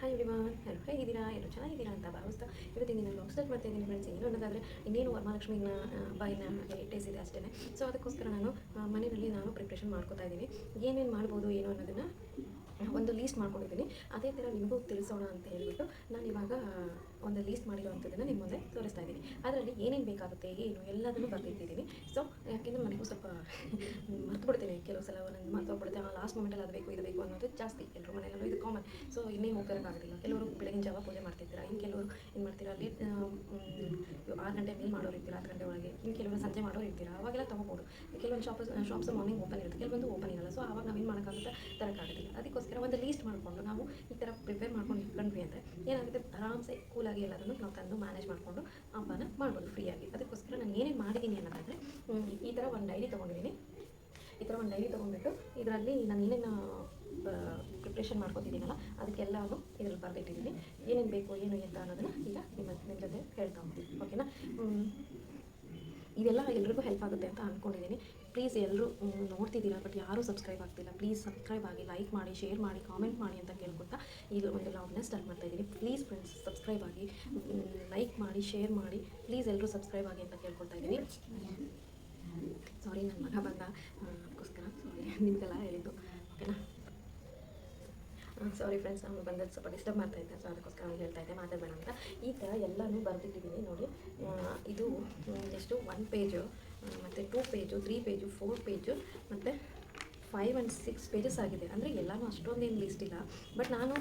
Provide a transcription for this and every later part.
Hi everyone ಎಲ್ಲರೂ ಹೇಗಿದ್ದೀರಾ ಎಲ್ಲರೂ ಚೆನ್ನಾಗಿದ್ದೀರಾ ಅಂತ ಭಾವಿಸ್ತಾ ಇವತ್ತಿನ ದಿನ ಲಾಗ್ ಸ್ಟಾರ್ಟ್ ಮಾಡ್ತಾ ಇದ್ದೀನಿ ಫ್ರೆಂಡ್ಸ್ ಏನು ಅನ್ನೋದಾದರೆ, ಇನ್ನೇನು ವರಮಹಾಲಕ್ಷ್ಮಿನ ಬಾಯಿನ ಏಟ್ ಡೇಸ್ ಇದೆ ಅಷ್ಟೇ ಸೊ ಅದಕ್ಕೋಸ್ಕರ ನಾನು ಮನೆಯಲ್ಲಿ ನಾನು ಪ್ರಿಪ್ರೇಷನ್ ಮಾಡ್ಕೋತಾ ಇದ್ದೀನಿ. ಏನೇನು ಮಾಡ್ಬೋದು, ಏನು ಅನ್ನೋದನ್ನು ಒಂದು ಲೀಸ್ಟ್ ಮಾಡ್ಕೊಂಡಿದ್ದೀನಿ. ಅದೇ ಥರ ನಿಮಗೂ ತಿಳಿಸೋಣ ಅಂತ ಹೇಳ್ಬಿಟ್ಟು ನಾನು ಇವಾಗ ಒಂದು ಲೀಸ್ಟ್ ಮಾಡಿರೋವಂಥದ್ದನ್ನು ನಿಮ್ಮ ಮುಂದೆ ತೋರಿಸ್ತಾ ಇದ್ದೀನಿ. ಅದರಲ್ಲಿ ಏನೇನು ಬೇಕಾಗುತ್ತೆ, ಏನು, ಎಲ್ಲದನ್ನು ಬರೆದಿಟ್ಟಿದ್ದೀನಿ. ಸೊ ಯಾಕೆಂದರೆ ನನಗೂ ಸ್ವಲ್ಪ ಮರ್ತು ಬಿಡ್ತೀನಿ ಕೆಲವು ಸಲ ನನಗೆ ಮರ್ತು ಆ ಲಾಸ್ಟ್ ಮೂಮೆಂಟಲ್ಲಿ ಅದು ಬೇಕು, ಇದು ಬೇಕು ಅನ್ನೋದು ಜಾಸ್ತಿ. ಎಲ್ಲರೂ ಮನೆಯಲ್ಲೂ ಇದು ಕಾಮನ್ ಸೊ ಇನ್ನೇ ಹೋಗ್ತಿರೋಕ್ಕಾಗೋದಿಲ್ಲ ಕೆಲವರು ಬೆಳಗಿನ ಜಾವ ಪೂಜೆ ಮಾಡ್ತಿರ್ತೀರಾ? ಇನ್ನು ಕೆಲವರು ಏನು ಮಾಡ್ತೀರಾ? ಅಲ್ಲಿ ಆರು ಗಂಟೆ ಮೇಲೆ ಮಾಡೋರು ಇರ್ತೀರಾ ಹತ್ತು ಗಂಟೆ ಒಳಗೆ? ಇನ್ನು ಕೆಲವರು ಸಂಜೆ ಮಾಡೋರು ಇರ್ತೀರಾ? ಅವಾಗೆಲ್ಲ ತೊಗೋಬೋದು. ಕೆಲವೊಂದು ಶಾಪ್ ಶಾಪ್ಸ್ ಮಾರ್ನಿಂಗ್ ಓಪನ್ ಇರುತ್ತೆ. ಕೆಲವೊಂದು ಓಪನ್ ಇರಲ್ಲ. ಸೊ ಆವಾಗ ನಾವೇನು ಮಾಡೋಕ್ಕಾಗುತ್ತೆ? ತರೋಕ್ಕಾಗೋದಿಲ್ಲ. ಅದಕ್ಕೋಸ್ಕರ ಒಂದು ಲೀಸ್ಟ್ ಮಾಡಿಕೊಂಡು ನಾವು ಈ ಥರ ಪ್ರಿಪೇರ್ ಮಾಡ್ಕೊಂಡು ಇಟ್ಕೊಂಡ್ವಿ ಅಂದರೆ ಏನಾಗುತ್ತೆ? ಆರಾಮ್ಸೆ ಕೂಲಾಗಿ ಎಲ್ಲದನ್ನು ನಾವು ತಂದು ಮ್ಯಾನೇಜ್ ಮಾಡಿಕೊಂಡು ಹಬ್ಬನ ಮಾಡ್ಬೋದು ಫ್ರೀಯಾಗಿ ಅದಕ್ಕೋಸ್ಕರ ನಾನು ಏನೇನು ಮಾಡಿದ್ದೀನಿ ಅನ್ನೋದಾದರೆ ಈ ಥರ ಒಂದು ಡೈರಿ ತೊಗೊಂಡಿದ್ದೀನಿ ಈ ಥರ ಒಂದು ಡೈರಿ ತೊಗೊಂಡ್ಬಿಟ್ಟು ಇದರಲ್ಲಿ ನಾನು ಏನೇನು ಪ್ರಿಪ್ರೇಷನ್ ಮಾಡ್ಕೊತಿದ್ದೀನಲ್ಲ ಅದಕ್ಕೆಲ್ಲವೂ ಇದರಲ್ಲಿ ಬರೆದಿಟ್ಟಿದ್ದೀನಿ ಏನೇನು ಬೇಕು, ಏನು ಎಂತ ಅನ್ನೋದನ್ನು ಈಗ ನಿಮ್ಮ ನಿಮ್ಮ ಜೊತೆ ಹೇಳ್ತಾ ಹೋಗ್ತೀನಿ ಓಕೆನಾ ಇವೆಲ್ಲ ಇದೆಲ್ಲ ಎಲ್ರಿಗೂ ಹೆಲ್ಪ್ ಆಗುತ್ತೆ ಅಂತ ಅಂದ್ಕೊಂಡಿದ್ದೀನಿ ಪ್ಲೀಸ್ ಎಲ್ಲರೂ ನೋಡ್ತಿದ್ದೀರಾ ಬಟ್ ಯಾರೂ ಸಬ್ಸ್ಕ್ರೈಬ್ ಆಗ್ತಿಲ್ಲ. ಪ್ಲೀಸ್ ಸಬ್ಸ್ಕ್ರೈಬ್ ಆಗಿ ಲೈಕ್ ಮಾಡಿ ಶೇರ್ ಮಾಡಿ ಕಾಮೆಂಟ್ ಮಾಡಿ ಅಂತ ಕೇಳ್ಕೊತಾ ಈಗ ಒಂದು ಲಾಗ್ನ ಸ್ಟಾರ್ಟ್ ಮಾಡ್ತಾ ಇದ್ದೀನಿ. ಪ್ಲೀಸ್ ಫ್ರೆಂಡ್ಸ್ ಸಬ್ಸ್ಕ್ರೈಬ್ ಆಗಿ ಲೈಕ್ ಮಾಡಿ ಶೇರ್ ಮಾಡಿ ಪ್ಲೀಸ್ ಎಲ್ಲರೂ ಸಬ್ಸ್ಕ್ರೈಬ್ ಆಗಿ ಅಂತ ಕೇಳ್ಕೊತಾ ಇದ್ದೀನಿ. ಸಾರಿ ನನ್ನ ಮಗ ಬಂದ. ಅದಕ್ಕೋಸ್ಕರ ಸಾರಿ ನಿಮಗೆಲ್ಲ ಹೇಳಿದ್ದು. ಓಕೆನಾ? ಸಾರಿ ಫ್ರೆಂಡ್ಸ್ ನಾನು ಬಂದದ್ದು ಸ್ವಲ್ಪ ಡಿಸ್ಟರ್ಬ್ ಮಾಡ್ತಾ ಇದ್ದೆ ಸೊ ಅದಕ್ಕೋಸ್ಕರ ಅವ್ನು ಹೇಳ್ತಾ ಇದ್ದೆ, ಮಾತಾಡಬೇಡ ಅಂತ. ಈ ಥರ ಎಲ್ಲನೂ ಬರೆದಿಟ್ಟಿದ್ದೀನಿ, ನೋಡಿ. ಇದು ಎಷ್ಟು ಒನ್ ಪೇಜು ಮತ್ತು two page three page four page ಮತ್ತು ಫೈವ್ ಆ್ಯಂಡ್ ಸಿಕ್ಸ್ ಪೇಜಸ್ ಆಗಿದೆ. ಅಂದರೆ ಎಲ್ಲನೂ ಅಷ್ಟೊಂದೇನು ಲಿಸ್ಟ್ ಇಲ್ಲ. ಬಟ್ ನಾನು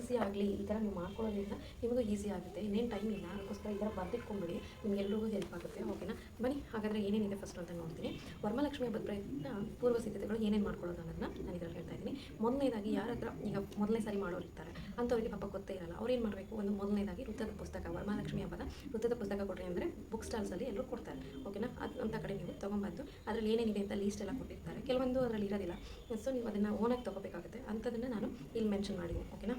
ಈಸಿ ಆಗಲಿ, ಈ ಥರ ನೀವು ಮಾಡ್ಕೊಳ್ಳೋದ್ರಿಂದ ನಿಮಗೂ ಈಸಿ ಆಗುತ್ತೆ. ಇನ್ನೇನು ಟೈಮ್ ಇಲ್ಲ. ಅದಕ್ಕೋಸ್ಕರ ಈ ಥರ ಬರ್ದಿಟ್ಕೊಂಡ್ಬಿಡಿ ನಿಮಗೆಲ್ಲರಿಗೂ ಹೆಲ್ಪ್ ಆಗುತ್ತೆ. ಓಕೆನಾ ಬನ್ನಿ, ಹಾಗಾದರೆ ಏನೇನಿದೆ ಫಸ್ಟ್ ಅಂತ ನೋಡ್ತೀನಿ. ವರಮಲಕ್ಷ್ಮಿ ಹಬ್ಬದ ಪ್ರಯತ್ನ, ಪೂರ್ವ ಸಿದ್ಧತೆಗಳು ಏನೇನು ಮಾಡ್ಕೊಳ್ಳೋದು ಅನ್ನೋದನ್ನ ನಾನು ಇದರಲ್ಲಿ ಹೇಳ್ತಾ ಇದ್ದೀನಿ. ಮೊದಲನೇದಾಗಿ ಯಾರ ಹತ್ರ ಈಗ ಮೊದಲನೇ ಸಾರಿ ಮಾಡೋರು ಇರ್ತಾರೆ, ಅಂಥವ್ರಿಗೆ ಪಾಪ ಗೊತ್ತೇ ಇರಲ್ಲ. ಅವ್ರು ಏನು ಮಾಡಬೇಕು? ಒಂದು ಮೊದಲನೇದಾಗಿ ವೃತ್ತದ ಪುಸ್ತಕ ವರಮಹಾಲಕ್ಷ್ಮಿ ಹಬ್ಬದ ವೃತ್ತದ ಪುಸ್ತಕ ಕೊಡ್ರಿ ಅಂದರೆ ಬುಕ್ ಸ್ಟಾಲ್ಸಲ್ಲಿ ಎಲ್ಲರೂ ಕೊಡ್ತಾರೆ. ಓಕೆನಾ ಅದು ಅಂತ ಕಡೆ ನೀವು ತೊಗೊಂಬಂದು ಅದರಲ್ಲಿ ಏನೇನಿದೆ ಅಂತ ಲೀಸ್ಟ್ ಎಲ್ಲ ಕೊಟ್ಟಿರ್ತಾರೆ. ಕೆಲವೊಂದು ಅದರಲ್ಲಿ ಇರೋದಿಲ್ಲ. ಸೊ ನೀವು ಅದನ್ನು ಓನಾಗಿ ತೊಗೋಬೇಕಾಗುತ್ತೆ. ಅಂಥದ್ದನ್ನು ನಾನು ಇಲ್ಲಿ ಮೆನ್ಷನ್ ಮಾಡಿದೆ. ಓಕೆನಾ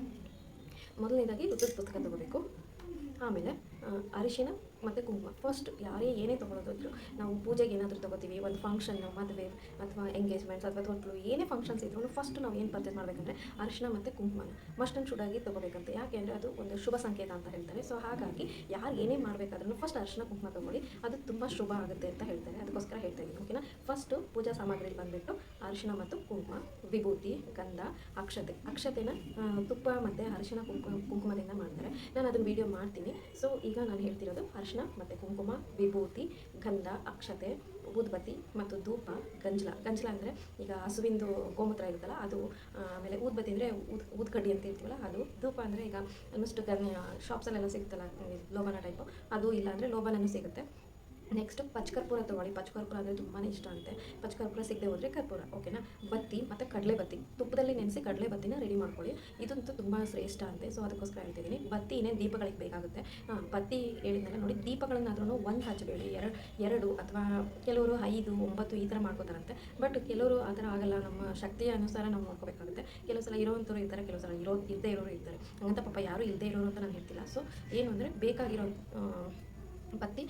ಮೊದಲನೇದಾಗಿ ವೃತ್ತದ ಪುಸ್ತಕ ತೊಗೋಬೇಕು. ಆಮೇಲೆ ಅರಿಶಿನ ಮತ್ತು ಕುಂಕುಮ. ಫಸ್ಟ್ ಯಾರೇ ಏನೇ ತೊಗೊಳೋದಿದ್ರು ನಾವು ಪೂಜೆಗೆ ಏನಾದರೂ ತೊಗೋತೀವಿ, ಒಂದು ಫಂಕ್ಷನ್ ಮದುವೆ ಅಥವಾ ಎಂಗೇಜ್ಮೆಂಟ್ಸ್ ಅಥವಾ ತೊಟ್ಲು, ಏನೇ ಫಂಕ್ಷನ್ಸ್ ಇದ್ರು ಫಸ್ಟ್ ನಾವು ಏನು ಪರ್ಚೇಸ್ ಮಾಡಬೇಕಂದ್ರೆ ಅರಿಶಿನ ಮತ್ತು ಕುಂಕುಮನ. Must and ಶುಡಾಗಿ ತೊಗೋಬೇಕಂತೆ. ಯಾಕೆ ಅಂದರೆ ಅದು ಒಂದು ಶುಭ ಸಂಕೇತ ಅಂತ ಹೇಳ್ತಾರೆ. ಸೊ ಹಾಗಾಗಿ ಯಾರು ಏನೇ ಮಾಡಬೇಕಾದ್ರೂ ಫಸ್ಟ್ ಅರಿಶಿನ ಕುಂಕುಮ ತೊಗೊಳ್ಳಿ. ಅದು ತುಂಬ ಶುಭ ಆಗುತ್ತೆ ಅಂತ ಹೇಳ್ತಾರೆ. ಅದಕ್ಕೋಸ್ಕರ ಹೇಳ್ತಾ ಇದ್ದೀನಿ. ಓಕೆನಾ ಫಸ್ಟು ಪೂಜಾ ಸಾಮಗ್ರಿ ಬಂದುಬಿಟ್ಟು ಅರಿಶಿನ ಮತ್ತು ಕುಂಕುಮ, ವಿಭೂತಿ, ಗಂಧ, ಅಕ್ಷತೆ. ಅಕ್ಷತೆನ ತುಪ್ಪ ಮತ್ತು ಅರಿಶಿನ ಕುಂಕುಮ, ಕುಂಕುಮದಿಂದ ಮಾಡ್ತಾರೆ. ನಾನು ಅದನ್ನು ವೀಡಿಯೋ ಮಾಡ್ತೀನಿ. ಸೊ ಈಗ ನಾನು ಹೇಳ್ತಿರೋದು ಅರಿಶಿನ ಮತ್ತು ಕುಂಕುಮ, ವಿಭೂತಿ, ಗಂಧ, ಅಕ್ಷತೆ ಊದ್ಬತ್ತಿ ಮತ್ತು ಧೂಪ, ಗಂಜಲ. ಗಂಜಲ ಅಂದರೆ ಈಗ ಹಸುವಿಂದು ಗೋಮೂತ್ರ ಇರುತ್ತಲ್ಲ, ಅದು ಆಮೇಲೆ ಊದ್ಬತ್ತಿ ಅಂದರೆ ಊದ್ ಊದ್ಕಡ್ಡಿ ಅಂತ ಇರ್ತೀವಲ್ಲ ಅದು. ಧೂಪ ಅಂದರೆ ಈಗ ಆಲ್ಮೋಸ್ಟ್ ಗನ್ ಶಾಪ್ಸಲ್ಲೆಲ್ಲ ಸಿಗುತ್ತಲ್ಲ ಲೋಬನ ಟೈಪು ಅದು ಇಲ್ಲ ಅಂದರೆ ಸಿಗುತ್ತೆ. ನೆಕ್ಸ್ಟ್ ಪಚ್ಕರ್ಪೂರ ತೊಗೊಳ್ಳಿ. ಪಚ್ಕರ್ಪೂರ ಅಂದರೆ ತುಂಬಾ ಇಷ್ಟ ಅಂತೆ. ಪಚ್ಕರ್ಪೂರ ಸಿಗದೆ ಹೋದರೆ ಕರ್ಪೂರ ಓಕೆನಾ ಬತ್ತಿ ಮತ್ತು ಕಡಲೆ ಬತ್ತಿ ತುಪ್ಪದಲ್ಲಿ ನೆನೆಸಿ ಕಡಲೆ ಬತ್ತಿನ ರೆಡಿ ಮಾಡ್ಕೊಳ್ಳಿ. ಇದಂತೂ ತುಂಬ ಶ್ರೇಷ್ಠ ಅಂತೆ. ಸೊ ಅದಕ್ಕೋಸ್ಕರ ಹೇಳ್ತಿದ್ದೀನಿ. ಬತ್ತಿ ಇನ್ನೇನು ದೀಪಗಳಿಗೆ ಬೇಕಾಗುತ್ತೆ. ಹಾಂ, ಬತ್ತಿ ಹೇಳಿದ್ಮೇಲೆ ನೋಡಿ ದೀಪಗಳನ್ನಾದ್ರೂ ಒಂದು ಹಚ್ಚಬೇಡಿ. ಎರಡು ಎರಡು ಅಥವಾ ಕೆಲವರು ಐದು, ಒಂಬತ್ತು ಈ ಥರ ಮಾಡ್ಕೋತಾರಂತೆ. ಬಟ್ ಕೆಲವರು ಆ ಥರ ಆಗಲ್ಲ. ನಮ್ಮ ಶಕ್ತಿಯ ಅನುಸಾರ ನಾವು ನೋಡ್ಕೋಬೇಕಾಗುತ್ತೆ. ಕೆಲವು ಸಲ ಇರೋವಂಥವ್ರು ಇರ್ತಾರೆ, ಕೆಲವು ಸಲ ಇರೋ ಇಲ್ಲದೆ ಇರೋರು ಇರ್ತಾರೆ. ಹಂಗಂತ ಪಾಪ ಯಾರು ಇಲ್ಲದೇ ಇರೋರು ಅಂತ ನಾನು ಹೇಳ್ತಿಲ್ಲ. ಸೊ ಏನು ಅಂದರೆ ಬೇಕಾಗಿರೋ ಬತ್ತಿ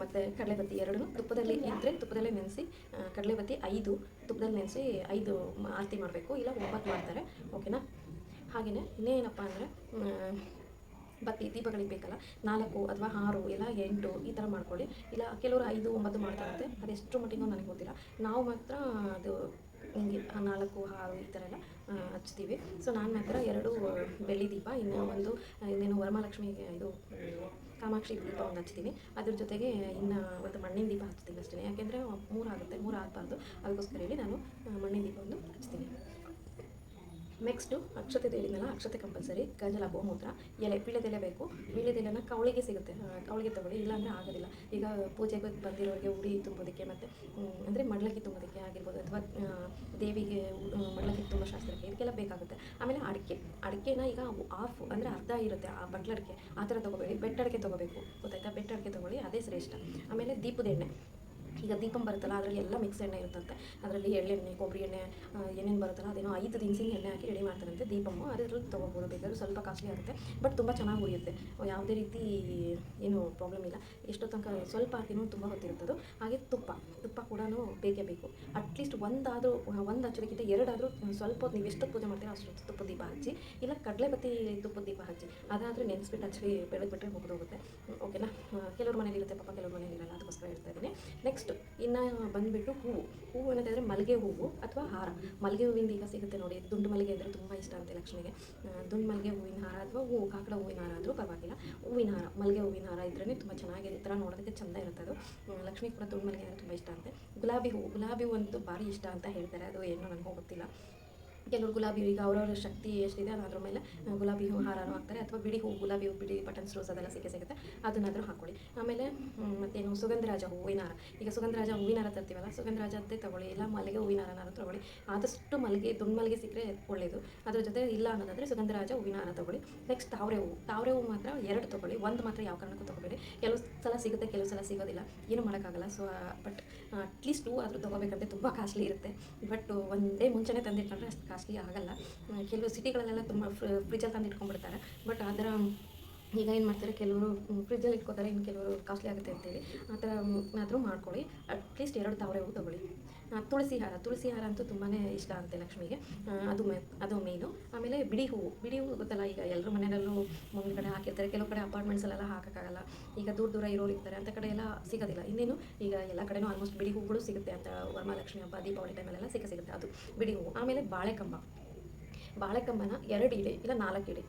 ಮತ್ತು ಕಡಲೆ ಕಡಲೆಬತ್ತಿ ಎರಡೂ ತುಪ್ಪದಲ್ಲಿ ಇದ್ದರೆ ತುಪ್ಪದಲ್ಲೇ ನೆನೆಸಿ ಕಡಲೆಬತ್ತಿ ಐದು, ತುಪ್ಪದಲ್ಲಿ ನೆನೆಸಿ ಐದು ಆರತಿ ಮಾಡಬೇಕು, ಇಲ್ಲ ಒಂಬತ್ತು ಮಾಡ್ತಾರೆ, ಓಕೆನಾ? ಹಾಗೆಯೇ ಇನ್ನೇನಪ್ಪ ಅಂದರೆ ಬತ್ತಿ ದೀಪಗಳಿಗೆ ಬೇಕಲ್ಲ, ನಾಲ್ಕು ಅಥವಾ ಆರು, ಇಲ್ಲ ಎಂಟು, ಈ ಥರ ಮಾಡ್ಕೊಳ್ಳಿ, ಇಲ್ಲ ಕೆಲವರು ಐದು, ಒಂಬತ್ತು ಮಾಡ್ತಾರಂತೆ, ಅದೆಷ್ಟು ಮಟ್ಟಿಗೂ ನನಗೆ ಗೊತ್ತಿಲ್ಲ. ನಾವು ಮಾತ್ರ ಅದು ಹಿಂಗೆ ನಾಲ್ಕು, ಆರು ಈ ಥರ ಎಲ್ಲ ಹಚ್ತೀವಿ. ಸೊ ನಾನು ಮಾತ್ರ ಎರಡು ಬೆಳ್ಳಿ ದೀಪ, ಇನ್ನೂ ಒಂದು ಇನ್ನೇನು ವರಮಹಾಲಕ್ಷ್ಮಿಗೆ ಇದು ಕಾಮಾಕ್ಷಿ ದೀಪವನ್ನು ಒಂದು ಹಚ್ತೀನಿ ಅದ್ರ ಜೊತೆಗೆ ಇನ್ನು ಒಂದು ಮಣ್ಣಿನ ದೀಪ ಹಚ್ತೀನಿ ಅಷ್ಟೇ. ಯಾಕೆಂದರೆ ಮೂರು ಆಗುತ್ತೆ, ಮೂರು ಆಗಬಾರ್ದು. ಅದಕ್ಕೋಸ್ಕರ ಹೇಳಿ ನಾನು ಮಣ್ಣಿನ ದೀಪವನ್ನು ಹಚ್ತೀನಿ ನೆಕ್ಸ್ಟು ಅಕ್ಷತೆ ಹೇಳಿದ್ನಲ್ಲ ಅಕ್ಷತೆ ಕಂಪಲ್ಸರಿ ಗಂಜಲ, ಗೋಮೂತ್ರ, ಎಲೆ ವೀಳ್ಯದೆಲೆ ಬೇಕು. ವೀಳ್ಯದೆಲೆನ ಕವಳಿಗೆ ಸಿಗುತ್ತೆ. ಕವಳಿಗೆ ತಗೊಳ್ಳಿ, ಇಲ್ಲಾಂದರೆ ಆಗೋದಿಲ್ಲ. ಈಗ ಪೂಜೆಗೆ ಬಂದಿರೋರಿಗೆ ಉಡಿ ತುಂಬೋದಕ್ಕೆ ಮತ್ತು ಅಂದರೆ ಮಡ್ಲಕ್ಕಿ ತುಂಬೋದಕ್ಕೆ ಆಗಿರ್ಬೋದು, ಅಥವಾ ದೇವಿಗೆ ಮಡ್ಲಕ್ಕಿ ತುಂಬೋ ಶಾಸ್ತ್ರಕ್ಕೆ ಇದಕ್ಕೆಲ್ಲ ಬೇಕಾಗುತ್ತೆ. ಆಮೇಲೆ ಅಡಿಕೆ. ಅಡಿಕೆನ ಈಗ ಆಫ್ ಅಂದರೆ ಅರ್ಧ ಇರುತ್ತೆ ಆ ಬಟ್ಲಡಿಕೆ ಆ ಥರ ತೊಗೋಬೇಡಿ. ಬೆಟ್ಟಡಿಕೆ ತೊಗೋಬೇಕು. ಗೊತ್ತಾಯ್ತಾ? ಬೆಟ್ಟಡಿಕೆ ತೊಗೊಳ್ಳಿ, ಅದೇ ಶ್ರೇಷ್ಠ. ಆಮೇಲೆ ದೀಪದ ಎಣ್ಣೆ. ಈಗ ದೀಪಂ ಬರುತ್ತಲ್ಲ, ಅದರಲ್ಲಿ ಎಲ್ಲ ಮಿಕ್ಸ್ ಎಣ್ಣೆ ಇರುತ್ತಂತೆ. ಅದರಲ್ಲಿ ಎಳ್ಳೆಣ್ಣೆ, ಕೊಬ್ಬರಿ ಎಣ್ಣೆ ಏನೇನು ಬರುತ್ತಲ್ಲ, ಅದೇನೋ ಐದು ದಿನಸಿನ ಎಣ್ಣೆ ಹಾಕಿ ರೆಡಿ ಮಾಡ್ತಾರಂತೆ ದೀಪಮ್ಮು. ಅದರಲ್ಲಿ ತೊಗೋಬೋದು, ಬೇಕಾದ್ರೂ ಸ್ವಲ್ಪ ಕಾಸ್ಟ್ಲಿ ಆಗುತ್ತೆ ಬಟ್ ತುಂಬ ಚೆನ್ನಾಗಿ ಉರಿಯುತ್ತೆ. ಯಾವುದೇ ರೀತಿ ಏನು ಪ್ರಾಬ್ಲಮ್ ಇಲ್ಲ. ಎಷ್ಟೋ ತನಕ ಸ್ವಲ್ಪ ಹಾಕಿನೂ ತುಂಬ ಹೊತ್ತಿರುತ್ತದು. ಹಾಗೆ ತುಪ್ಪ ತುಪ್ಪ ಕೂಡ ಬೇಕೇ ಬೇಕು. ಅಟ್ಲೀಸ್ಟ್ ಒಂದಾದರೂ, ಒಂದು ಹಚ್ಚೋದಕ್ಕಿಂತ ಎರಡಾದರೂ ಸ್ವಲ್ಪ ಹೊತ್ತು ನೀವು ಎಷ್ಟು ಪೂಜೆ ಮಾಡ್ತೀರೋ ಅಷ್ಟು ತುಪ್ಪದ ದೀಪ ಹಚ್ಚಿ, ಇಲ್ಲ ಕಡಲೆಬತ್ತಿ ತುಪ್ಪದ ದೀಪ ಹಚ್ಚಿ, ಅದಾದರೆ ನೆನೆಸ್ಬಿಟ್ಟು ಹಚ್ಚಿ ಬೆಳಗ್ಬಿಟ್ರೆ ಮುಗಿದೋಗುತ್ತೆ. ಓಕೆನಾ? ಕೆಲವ್ರ ಮನೇಲಿ ಇರುತ್ತೆ ಪಾಪ, ಕೆಲವ್ರ ಮನೇಲಿ ಇರಲ್ಲ, ಅದಕ್ಕೋಸ್ಕರ ಹೇಳ್ತಾ ಇದ್ದೀನಿ. ನೆಕ್ಸ್ಟ್ ಇನ್ನು ಬಂದುಬಿಟ್ಟು ಹೂವು. ಹೂವು ಅನ್ನೋದಾದರೆ ಮಲ್ಲಿಗೆ ಹೂವು ಅಥವಾ ಹಾರ. ಮಲ್ಲಿಗೆ ಹೂವಿಂದ ಈಗ ಸಿಗುತ್ತೆ ನೋಡಿ, ದುಂಡು ಮಲ್ಲಿಗೆ ಅಂದರೆ ತುಂಬ ಇಷ್ಟ ಅಂತೆ ಲಕ್ಷ್ಮಿಗೆ. ದುಂಡು ಮಲ್ಲಿಗೆ ಹೂವಿನ ಹಾರ ಅಥವಾ ಹೂವು ಕಾಕಡ ಹೂವಿನ ಹಾರ ಆದರೂ ಪರವಾಗಿಲ್ಲ. ಹೂವಿನ ಹಾರ, ಮಲ್ಲಿಗೆ ಹೂವಿನ ಹಾರ ಇದ್ರೇ ತುಂಬ ಚೆನ್ನಾಗಿದೆ. ಈ ಥರ ನೋಡೋದಕ್ಕೆ ಚೆಂದ ಇರುತ್ತೆ ಅದು. ಲಕ್ಷ್ಮಿ ಕೂಡ ದುಂಡು ಮಲ್ಲಿಗೆ ಅಂದರೆ ತುಂಬ ಇಷ್ಟ ಅಂತೆ. ಗುಲಾಬಿ ಹೂವು ಗುಲಾಬಿ ಹೂವು ಅಂತೂ ಭಾರಿ ಇಷ್ಟ ಅಂತ ಹೇಳ್ತಾರೆ. ಅದು ಏನೋ ನನಗೆ ಗೊತ್ತಿಲ್ಲ ಕೆಲವರು ಗುಲಾಬಿ ಈಗ ಅವರವರ ಶಕ್ತಿ ಎಷ್ಟಿದೆ ಅದ್ರ ಮೇಲೆ ಗುಲಾಬಿ ಹೂ ಹಾರನೂ ಹಾಕ್ತಾರೆ ಅಥವಾ ಬಿಡಿ ಹೂ, ಗುಲಾಬಿ ಹೂವು ಬಿಡಿ ಬಟನ್ಸ್ ರೋಸ್ ಅದೆಲ್ಲ ಸಿಕ್ಕೇ ಸಿಗುತ್ತೆ ಅದನ್ನಾದರೂ ಹಾಕೊಳ್ಳಿ. ಆಮೇಲೆ ಮತ್ತೇನು? ಸುಗಂಧರಾಜ ಹೂವಿನ ಹಾರ. ಈಗ ಸುಗಂಧರಾಜ ಹೂವಿನ ಹಾರ ತರ್ತೀವಲ್ಲ, ಸುಗಂಧರಾಜದ್ದೇ ತಗೊಳ್ಳಿ. ಇಲ್ಲ, ಮಲ್ಲಿಗೆ ಹೂವಿನ ಹಾರನಾದ್ರು ತಗೊಳ್ಳಿ. ಆದಷ್ಟು ಮಲ್ಲಿಗೆ ದುಂಡು ಮಲ್ಲಿಗೆ ಸಿಕ್ಕರೆ ಒಳ್ಳೆಯದು ಅದ್ರ ಜೊತೆ ಇಲ್ಲ ಅನ್ನೋದಾದರೆ ಸುಗಂಧರಾಜ ಹೂವಿನ ಹಾರ ತಗೊಳ್ಳಿ. ನೆಕ್ಸ್ಟ್ ತಾವರೆ ಹೂವು ತಾವರೆ ಹೂವು ಮಾತ್ರ ಎರಡು ತಗೊಳ್ಳಿ. ಒಂದು ಮಾತ್ರ ಯಾವ ಕಾರಣಕ್ಕೂ ತಗೋಬೇಡಿ. ಕೆಲವು ಸಲ ಸಿಗುತ್ತೆ, ಕೆಲವು ಸಲ ಸಿಗೋದಿಲ್ಲ. ಏನು ಮಾಡೋಕ್ಕಾಗಲ್ಲ. ಸೊ ಬಟ್ ಅಟ್ಲೀಸ್ಟ್ ಹೂ ಆದರೂ ತಗೋಬೇಕಂತೆ ತುಂಬ ಕಾಸ್ಟ್ಲಿ ಇರುತ್ತೆ. ಬಟ್ ಒಂದೇ ಮುಂಚೆನೇ ತಂದಿಟ್ಕೊಂಡ್ರೆ ಅಷ್ಟು ಕಾಸ್ಟ್ಲಿ ಆಗಲ್ಲ ಆ, ಕೆಲವು ಸಿಟಿಗಳಲ್ಲೆಲ್ಲ ತುಂಬ ಫ್ರಿಜ್ಜಲ್ಲಿ ತಂದು ಇಟ್ಕೊಂಡ್ಬಿಡ್ತಾರೆ ಬಟ್ ಅದರ ಈಗ ಏನು ಮಾಡ್ತಾರೆ, ಕೆಲವರು ಫ್ರಿಜ್ಜಲ್ಲಿ ಇಟ್ಕೋತಾರೆ, ಇನ್ನು ಕೆಲವರು ಕಾಸ್ಟ್ಲಿ ಆಗುತ್ತೆ ಅಂತೇಳಿ. ಆ ಥರ ಆದರೂ ಮಾಡ್ಕೊಳ್ಳಿ. ಅಟ್ಲೀಸ್ಟ್ ಎರಡು ತಾವರೆ ಹೂ ತೊಗೊಳ್ಳಿ. ತುಳಸಿ ಹಾರ. ತುಳಸಿ ಹಾರ ಅಂತೂ ತುಂಬಾ ಇಷ್ಟ ಅಂತೆ ಲಕ್ಷ್ಮಿಗೆ. ಅದು ಮೆ, ಅದು ಮೇನು ಆಮೇಲೆ ಬಿಡಿ ಹೂವು. ಬಿಡಿ ಹೂವು ಗೊತ್ತಲ್ಲ, ಈಗ ಎಲ್ಲರ ಮನೆಯಲ್ಲೂ ಮುಂದ್ಗಡೆ ಹಾಕಿರ್ತಾರೆ. ಕೆಲವು ಕಡೆ ಅಪಾರ್ಟ್ಮೆಂಟ್ಸಲ್ಲೆಲ್ಲ ಹಾಕೋಕ್ಕಾಗಲ್ಲ. ಈಗ ದೂರ ದೂರ ಇರೋರು ಇರ್ತಾರೆ. ಅಂತ ಕಡೆ ಎಲ್ಲ ಸಿಗೋದಿಲ್ಲ. ಇನ್ನೇನು, ಈಗ ಎಲ್ಲ ಕಡೆನೂ ಆಲ್ಮೋಸ್ಟ್ ಬಿಡಿ ಹೂಗಳು ಸಿಗುತ್ತೆ ಅಂತ ವರಮಹಾಲಕ್ಷ್ಮಿ ಹಬ್ಬ, ದೀಪಾವಳಿ ಟೈಮಲ್ಲೆಲ್ಲ ಸಿಕ್ಕ, ಸಿಗುತ್ತೆ ಅದು. ಬಿಡಿ ಹೂವು. ಆಮೇಲೆ ಬಾಳೆಕಂಬ. ಬಾಳೆಕಂಬನ ಎರಡು ಇಳಿ ಇಲ್ಲ ನಾಲ್ಕು ಇಳಿ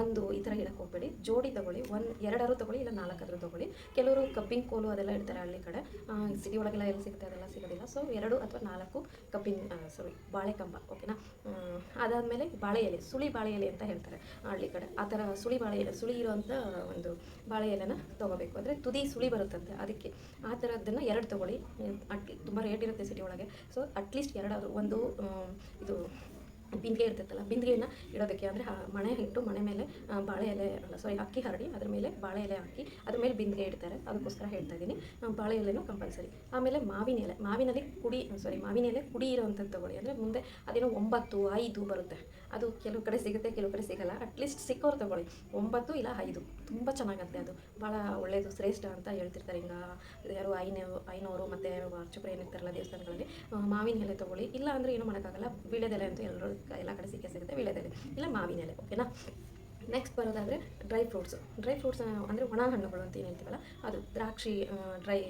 ಒಂದು ಈ ಥರ ಇಡಕ್ಕೆ ಹೋಗ್ಬೇಡಿ. ಜೋಡಿ ತಗೊಳ್ಳಿ. ಒಂದು ಎರಡಾರು ತಗೊಳ್ಳಿ ಇಲ್ಲ ನಾಲ್ಕಾದರೂ ತಗೊಳ್ಳಿ. ಕೆಲವರು ಕಬ್ಬಿನ ಕೋಲು ಅದೆಲ್ಲ ಇಡ್ತಾರೆ ಹಳ್ಳಿ ಕಡೆ. ಸಿಟಿ ಒಳಗೆಲ್ಲ ಎಲ್ಲಿ ಅದೆಲ್ಲ ಸಿಗೋದಿಲ್ಲ. ಸೊ ಎರಡು ಅಥವಾ ನಾಲ್ಕು ಕಬ್ಬಿನ ಸಾರಿ ಬಾಳೆಕಂಬ ಓಕೆನಾ ಅದಾದಮೇಲೆ ಬಾಳೆ ಎಲೆ, ಸುಳಿ ಬಾಳೆ ಎಲೆ ಅಂತ ಹೇಳ್ತಾರೆ ಹಳ್ಳಿ ಕಡೆ. ಆ ಥರ ಸುಳಿ ಬಾಳೆ ಎಲೆ, ಸುಳಿ ಇರುವಂಥ ಒಂದು ಬಾಳೆ ಎಲೆನ ತೊಗೋಬೇಕು. ಅಂದರೆ ತುದಿ ಸುಳಿ ಬರುತ್ತಂತೆ ಅದಕ್ಕೆ. ಆ ಥರದ್ದನ್ನು ಎರಡು ತೊಗೊಳ್ಳಿ. ಅಟ್ಲಿ, ತುಂಬ ರೇಟ್ ಇರುತ್ತೆ ಸಿಟಿ ಒಳಗೆ. ಸೊ ಅಟ್ಲೀಸ್ಟ್ ಎರಡಾದರೂ, ಒಂದು ಇದು ಬಿಂದಿಗೆ ಇರ್ತೈತಲ್ಲ ಬಿಂದಿಗೆನ ಇಡೋದಕ್ಕೆ ಅಂದರೆ ಮಣೆ ಇಟ್ಟು ಮಣೆ ಮೇಲೆ ಬಾಳೆ ಎಲೆ ಅಲ್ಲ ಸಾರಿ ಅಕ್ಕಿ ಹರಡಿ ಅದ್ರ ಮೇಲೆ ಬಾಳೆ ಎಲೆ ಹಾಕಿ ಅದ್ರ ಮೇಲೆ ಬಿಂದಿಗೆ ಇಡ್ತಾರೆ. ಅದಕ್ಕೋಸ್ಕರ ಹೇಳ್ತಾ ಇದ್ದೀನಿ ಬಾಳೆ ಎಲೆನೂ ಕಂಪಲ್ಸರಿ ಆಮೇಲೆ ಮಾವಿನ ಎಲೆ, ಮಾವಿನಲ್ಲಿ ಕುಡಿ ಸಾರಿ ಮಾವಿನ ಎಲೆ ಕುಡಿ ಇರೋವಂಥದ್ದು ತಗೊಳ್ಳಿ. ಅಂದರೆ ಮುಂದೆ ಅದೇನೋ ಒಂಬತ್ತು, ಐದು ಬರುತ್ತೆ. ಅದು ಕೆಲವು ಕಡೆ ಸಿಗುತ್ತೆ, ಕೆಲವು ಕಡೆ ಸಿಗಲ್ಲ. ಅಟ್ಲೀಸ್ಟ್ ಸಿಕ್ಕೋರು ತಗೊಳ್ಳಿ. ಒಂಬತ್ತು ಇಲ್ಲ ಐದು. ತುಂಬ ಚೆನ್ನಾಗತ್ತೆ ಅದು. ಭಾಳ ಒಳ್ಳೆಯದು ಶ್ರೇಷ್ಠ ಅಂತ ಹೇಳ್ತಿರ್ತಾರೆ ಹಿಂಗೆ ಯಾರು ಐನೂರು ಐನೂರು ಮತ್ತು ಅರ್ಚಕರು ಏನಿರ್ತಾರಲ್ಲ ದೇವಸ್ಥಾನಗಳಲ್ಲಿ. ಮಾವಿನ ಎಲೆ ತೊಗೊಳ್ಳಿ. ಇಲ್ಲ ಅಂದರೆ ಏನೂ ಮಾಡೋಕ್ಕಾಗಲ್ಲ. ವೀಳ್ಯದೆಲೆ ಅಂತ ಎಲ್ಲರೂ ಎಲ್ಲ ಕಡೆ ಸಿಕ್ಕೇ ಸಿಗುತ್ತೆ ವೀಳ್ಯದೆಲೆ ಇಲ್ಲ, ಮಾವಿನ ಎಲೆ. ಓಕೆನಾ ನೆಕ್ಸ್ಟ್ ಬರೋದಾದರೆ ಡ್ರೈ ಫ್ರೂಟ್ಸ್ ಡ್ರೈ ಫ್ರೂಟ್ಸ್ ಅಂದರೆ ಒಣ ಹಣ್ಣುಗಳು ಅಂತ ಏನು ಹೇಳ್ತೀವಲ್ಲ, ಅದು ದ್ರಾಕ್ಷಿ ಡ್ರೈ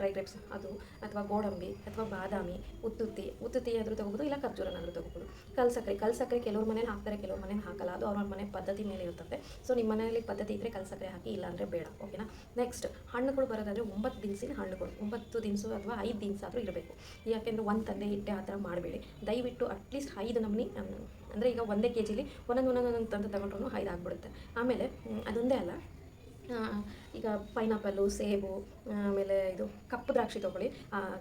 ಡ್ರೈ ಗ್ರೇಪ್ಸ್ ಅದು ಅಥವಾ ಗೋಡಂಬಿ ಅಥವಾ ಬಾದಾಮಿ, ಉತ್ತುತ್ತಿ ಉತ್ತುತ್ತಿ ಆದರೂ ತಗೋಬೋದು, ಇಲ್ಲ ಖರ್ಜೂರನಾದರೂ ತೊಗೋಬೋದು. ಕಲ್ ಸಕ್ಕರೆ ಕೆಲವ್ರ ಮನೇಲಿ ಹಾಕ್ತಾರೆ, ಕೆಲವ್ರ ಮನೇಲಿ ಹಾಕಲ್ಲ, ಅದು ಅವ್ರವ್ರ ಮನೆ ಪದ್ಧತಿ ಮೇಲೆ ಇರ್ತದೆ. ಸೊ ನಿಮ್ಮ ಮನೆಯಲ್ಲಿ ಪದ್ಧತಿ ಇದ್ದರೆ ಕಲ್ಸಕ್ಕರೆ ಹಾಕಿ ಇಲ್ಲಾಂದರೆ ಬೇಡ ಓಕೆನಾ ನೆಕ್ಸ್ಟ್ ಹಣ್ಣುಗಳು ಬರೋದಾದರೆ ಒಂಬತ್ತು ದಿನಸಿನ ಹಣ್ಣುಗಳು, ಒಂಬತ್ತು ದಿನಸು ಅಥವಾ ಐದು ದಿನಸ ಆದರೂ ಇರಬೇಕು. ಯಾಕೆಂದರೆ ಒಂದು ತಂದೆ ಹಿಟ್ಟೆ ಆ ಥರ ಮಾಡಬೇಡಿ. ದಯವಿಟ್ಟು ಅಟ್ಲೀಸ್ಟ್ ಐದು ನಮೂನಿ, ಅಂದರೆ ಈಗ ಒಂದೇ ಕೆ ಜಿಲಿ ಒಂದೊಂದು ಒಂದೊಂದು ಒಂದೊಂದು ತಂದು ತಗೊಂಡ್ರು ಐದು ಆಗಿಬಿಡುತ್ತೆ. ಆಮೇಲೆ ಅದೊಂದೇ ಅಲ್ಲ ಈಗ ಪೈನಾಪಲ್ಲು ಸೇಬು, ಆಮೇಲೆ ಇದು ಕಪ್ಪು ದ್ರಾಕ್ಷಿ ತೊಗೊಳ್ಳಿ.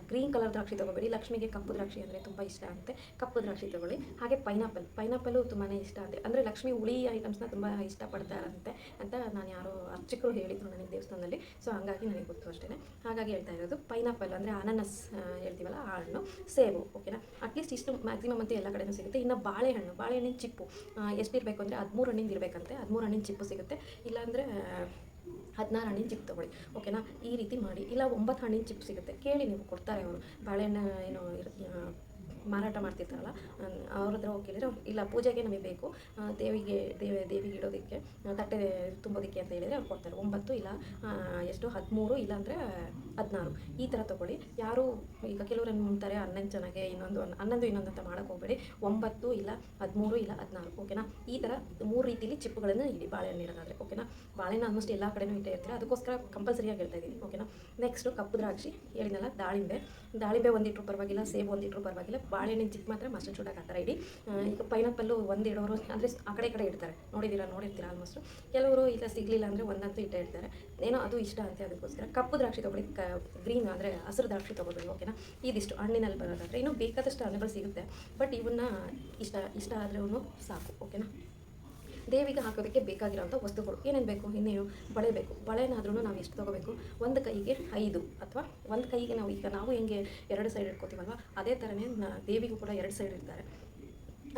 ಗ್ರೀನ್ ಕಲರ್ ದ್ರಾಕ್ಷಿ ತೊಗೊಬೇಡಿ. ಲಕ್ಷ್ಮಿಗೆ ಕಪ್ಪು ದ್ರಾಕ್ಷಿ ಅಂದರೆ ತುಂಬ ಇಷ್ಟ ಆಗುತ್ತೆ. ಕಪ್ಪು ದ್ರಾಕ್ಷಿ ತೊಗೊಳ್ಳಿ. ಹಾಗೆ ಪೈನಾಪಲ್ ಪೈನಾಪಲ್ಲು ತುಂಬಾ ಇಷ್ಟ ಆಗುತ್ತೆ. ಅಂದರೆ ಲಕ್ಷ್ಮಿ ಹುಳಿ ಐಟಮ್ಸ್ನ ತುಂಬ ಇಷ್ಟಪಡ್ತಾರಂತೆ ಅಂತ ನಾನು ಯಾರೋ ಅರ್ಚಕರು ಹೇಳಿದರು ನನಗೆ ದೇವಸ್ಥಾನದಲ್ಲಿ. ಸೊ ಹಂಗಾಗಿ ನನಗೆ ಗೊತ್ತು ಅಷ್ಟೇ ಹಾಗಾಗಿ ಹೇಳ್ತಾ ಇರೋದು ಪೈನಾಪಲ್ ಅಂದರೆ ಅನಾನಸ್ ಹೇಳ್ತೀವಲ್ಲ, ಆ ಹಣ್ಣು. ಸೇಬು ಓಕೆನಾ ಅಟ್ಲೀಸ್ಟ್ ಇಷ್ಟು ಮ್ಯಾಕ್ಸಿಮಮ್ ಅಂತ ಎಲ್ಲ ಕಡೆಯೂ ಸಿಗುತ್ತೆ. ಇನ್ನು ಬಾಳೆಹಣ್ಣು. ಬಾಳೆಹಣ್ಣಿನ ಚಿಪ್ಪು. ಎಷ್ಟಿರಬೇಕು ಅಂದರೆ ಹದಿಮೂರು ಹಣ್ಣಿಂದ ಇರಬೇಕಂತೆ. ಹದಿಮೂರು ಹಣ್ಣಿನ ಚಿಪ್ಪು ಸಿಗುತ್ತೆ. ಇಲ್ಲಾಂದರೆ ಹದಿನಾರು ಹಣ್ಣಿನ ಚಿಪ್ ತೊಗೊಳ್ಳಿ ಓಕೆನಾ ಈ ರೀತಿ ಮಾಡಿ, ಇಲ್ಲ ಒಂಬತ್ತು ಹಣ್ಣಿನ ಚಿಪ್ಸ್ ಸಿಗುತ್ತೆ, ಕೇಳಿ ನೀವು ಕೊಡ್ತಾರೆ ಅವರು. ಬಾಳೆಹಣ್ಣು, ಏನೋ ಮಾರಾಟ ಮಾಡ್ತಿರ್ತಾರಲ್ಲ ಅವ್ರ ಹತ್ರ ಹೋಗಿ ಕೇಳಿದ್ರೆ, ಇಲ್ಲ, ಪೂಜೆಗೆ ನಮಗೆ ಬೇಕು ದೇವಿಗೆ, ದೇವಿ, ದೇವಿಗೆ ಇಡೋದಕ್ಕೆ ತಟ್ಟೆ ತುಂಬೋದಕ್ಕೆ ಅಂತ ಹೇಳಿದರೆ ಅವ್ರು ಕೊಡ್ತಾರೆ. ಒಂಬತ್ತು ಇಲ್ಲ ಎಷ್ಟು, ಹದಿಮೂರು ಇಲ್ಲಾಂದರೆ ಹದಿನಾರು. ಈ ಥರ ತೊಗೊಳ್ಳಿ. ಯಾರು ಈಗ ಕೆಲವರು ಮುಂತಾರೆ ಹನ್ನೊಂದು ಚೆನ್ನಾಗೆ ಇನ್ನೊಂದು ಹನ್- ಹನ್ನೊಂದು ಇನ್ನೊಂದು ಅಂತ ಮಾಡೋಕೆ ಹೋಗಬೇಡಿ. ಒಂಬತ್ತು ಇಲ್ಲ, ಹದಿಮೂರು ಇಲ್ಲ, ಹದಿನಾರು, ಓಕೆನಾ? ಈ ಥರ ಮೂರು ರೀತಿಲಿ ಚಿಪ್ಪುಗಳನ್ನು ಇಡಿ, ಬಾಳೆಹಣ್ಣು ಇಡೋದಾದರೆ, ಓಕೆನಾ? ಬಾಳೆಹಣ್ಣು ಆಲ್ಮೋಸ್ಟ್ ಎಲ್ಲ ಕಡೆನೂ ಇಟ್ಟೇ ಇರ್ತಾರೆ. ಅದಕ್ಕೋಸ್ಕರ ಕಂಪಲ್ಸರಿಯಾಗಿ ಹೇಳ್ತಾ ಇದ್ದೀನಿ, ಓಕೆನಾ? ನೆಕ್ಸ್ಟು ಕಪ್ಪು ದ್ರಾಕ್ಷಿ ಹೇಳಿದ್ನಲ್ಲ ದಾಳಿಂಬೆ. ದಾಳಿಂಬೆ ಒಂದಿಟ್ರು ಪರವಾಗಿಲ್ಲ, ಸೇಬು ಒಂದಿಟ್ರು ಪರವಾಗಿಲ್ಲ ಬಾಳೆಹಣ್ಣಿನ ಚಿಕ್ಕ ಮಾತ್ರ ಮಸ್ಟರ್ಡ್ ಚೂಡಾಗಿ ಹಾಕ್ತಾರೆ. ಇಡೀ ಈಗ ಪೈನಾಪಲ್ಲು ಒಂದು ಇಡೋರು ಅಂದರೆ ಆ ಕಡೆ ಕಡೆ ಇಡ್ತಾರೆ. ನೋಡಿದ್ದೀರಾ ನೋಡಿರ್ತೀರ ಆಲ್ಮೋಸ್ಟ್ ಕೆಲವರು ಇಲ್ಲ ಸಿಗಲಿಲ್ಲ ಅಂದರೆ ಒಂದಂತೂ ಇಟ್ಟೇ ಇರ್ತಾರೆ ಏನೋ ಅದು ಇಷ್ಟ ಅಂತ ಅದಕ್ಕೋಸ್ಕರ. ಕಪ್ಪು ದ್ರಾಕ್ಷಿ ತೊಗೊಳ್ಳಿ, ಕ ಗ್ರೀನ್ ಅಂದರೆ ಹಸಿರು ದ್ರಾಕ್ಷಿ ತೊಗೊಳ್ಳಿ ಓಕೆನಾ ಇದಿಷ್ಟು, ಹಣ್ಣಿನಲ್ಲಿ ಬರೋದಾದರೆ. ಇನ್ನೂ ಬೇಕಾದಷ್ಟು ಹಣ್ಣುಗಳು ಸಿಗುತ್ತೆ. ಬಟ್ ಇವನ್ನ ಇಷ್ಟ ಇಷ್ಟ ಆದರೆ ಸಾಕು ಓಕೆನಾ ದೇವಿಗೆ ಹಾಕೋದಕ್ಕೆ ಬೇಕಾಗಿರೋಂಥ ವಸ್ತುಗಳು. ಏನೇನು ಬೇಕು? ಇನ್ನೇನು ಬಳೆ ಬೇಕು ಬಳೆನಾದ್ರೂ ನಾವು ಎಷ್ಟು ತೊಗೋಬೇಕು? ಒಂದು ಕೈಗೆ ಐದು ಅಥವಾ ಒಂದು ಕೈಗೆ ನಾವು ಈಗ ನಾವು ಹೆಂಗೆ ಎರಡು ಸೈಡ್ ಇಟ್ಕೋತೀವಲ್ವ? ಅದೇ ಥರನೇ ದೇವಿಗೂ ಕೂಡ ಎರಡು ಸೈಡ್ ಇರ್ತಾರೆ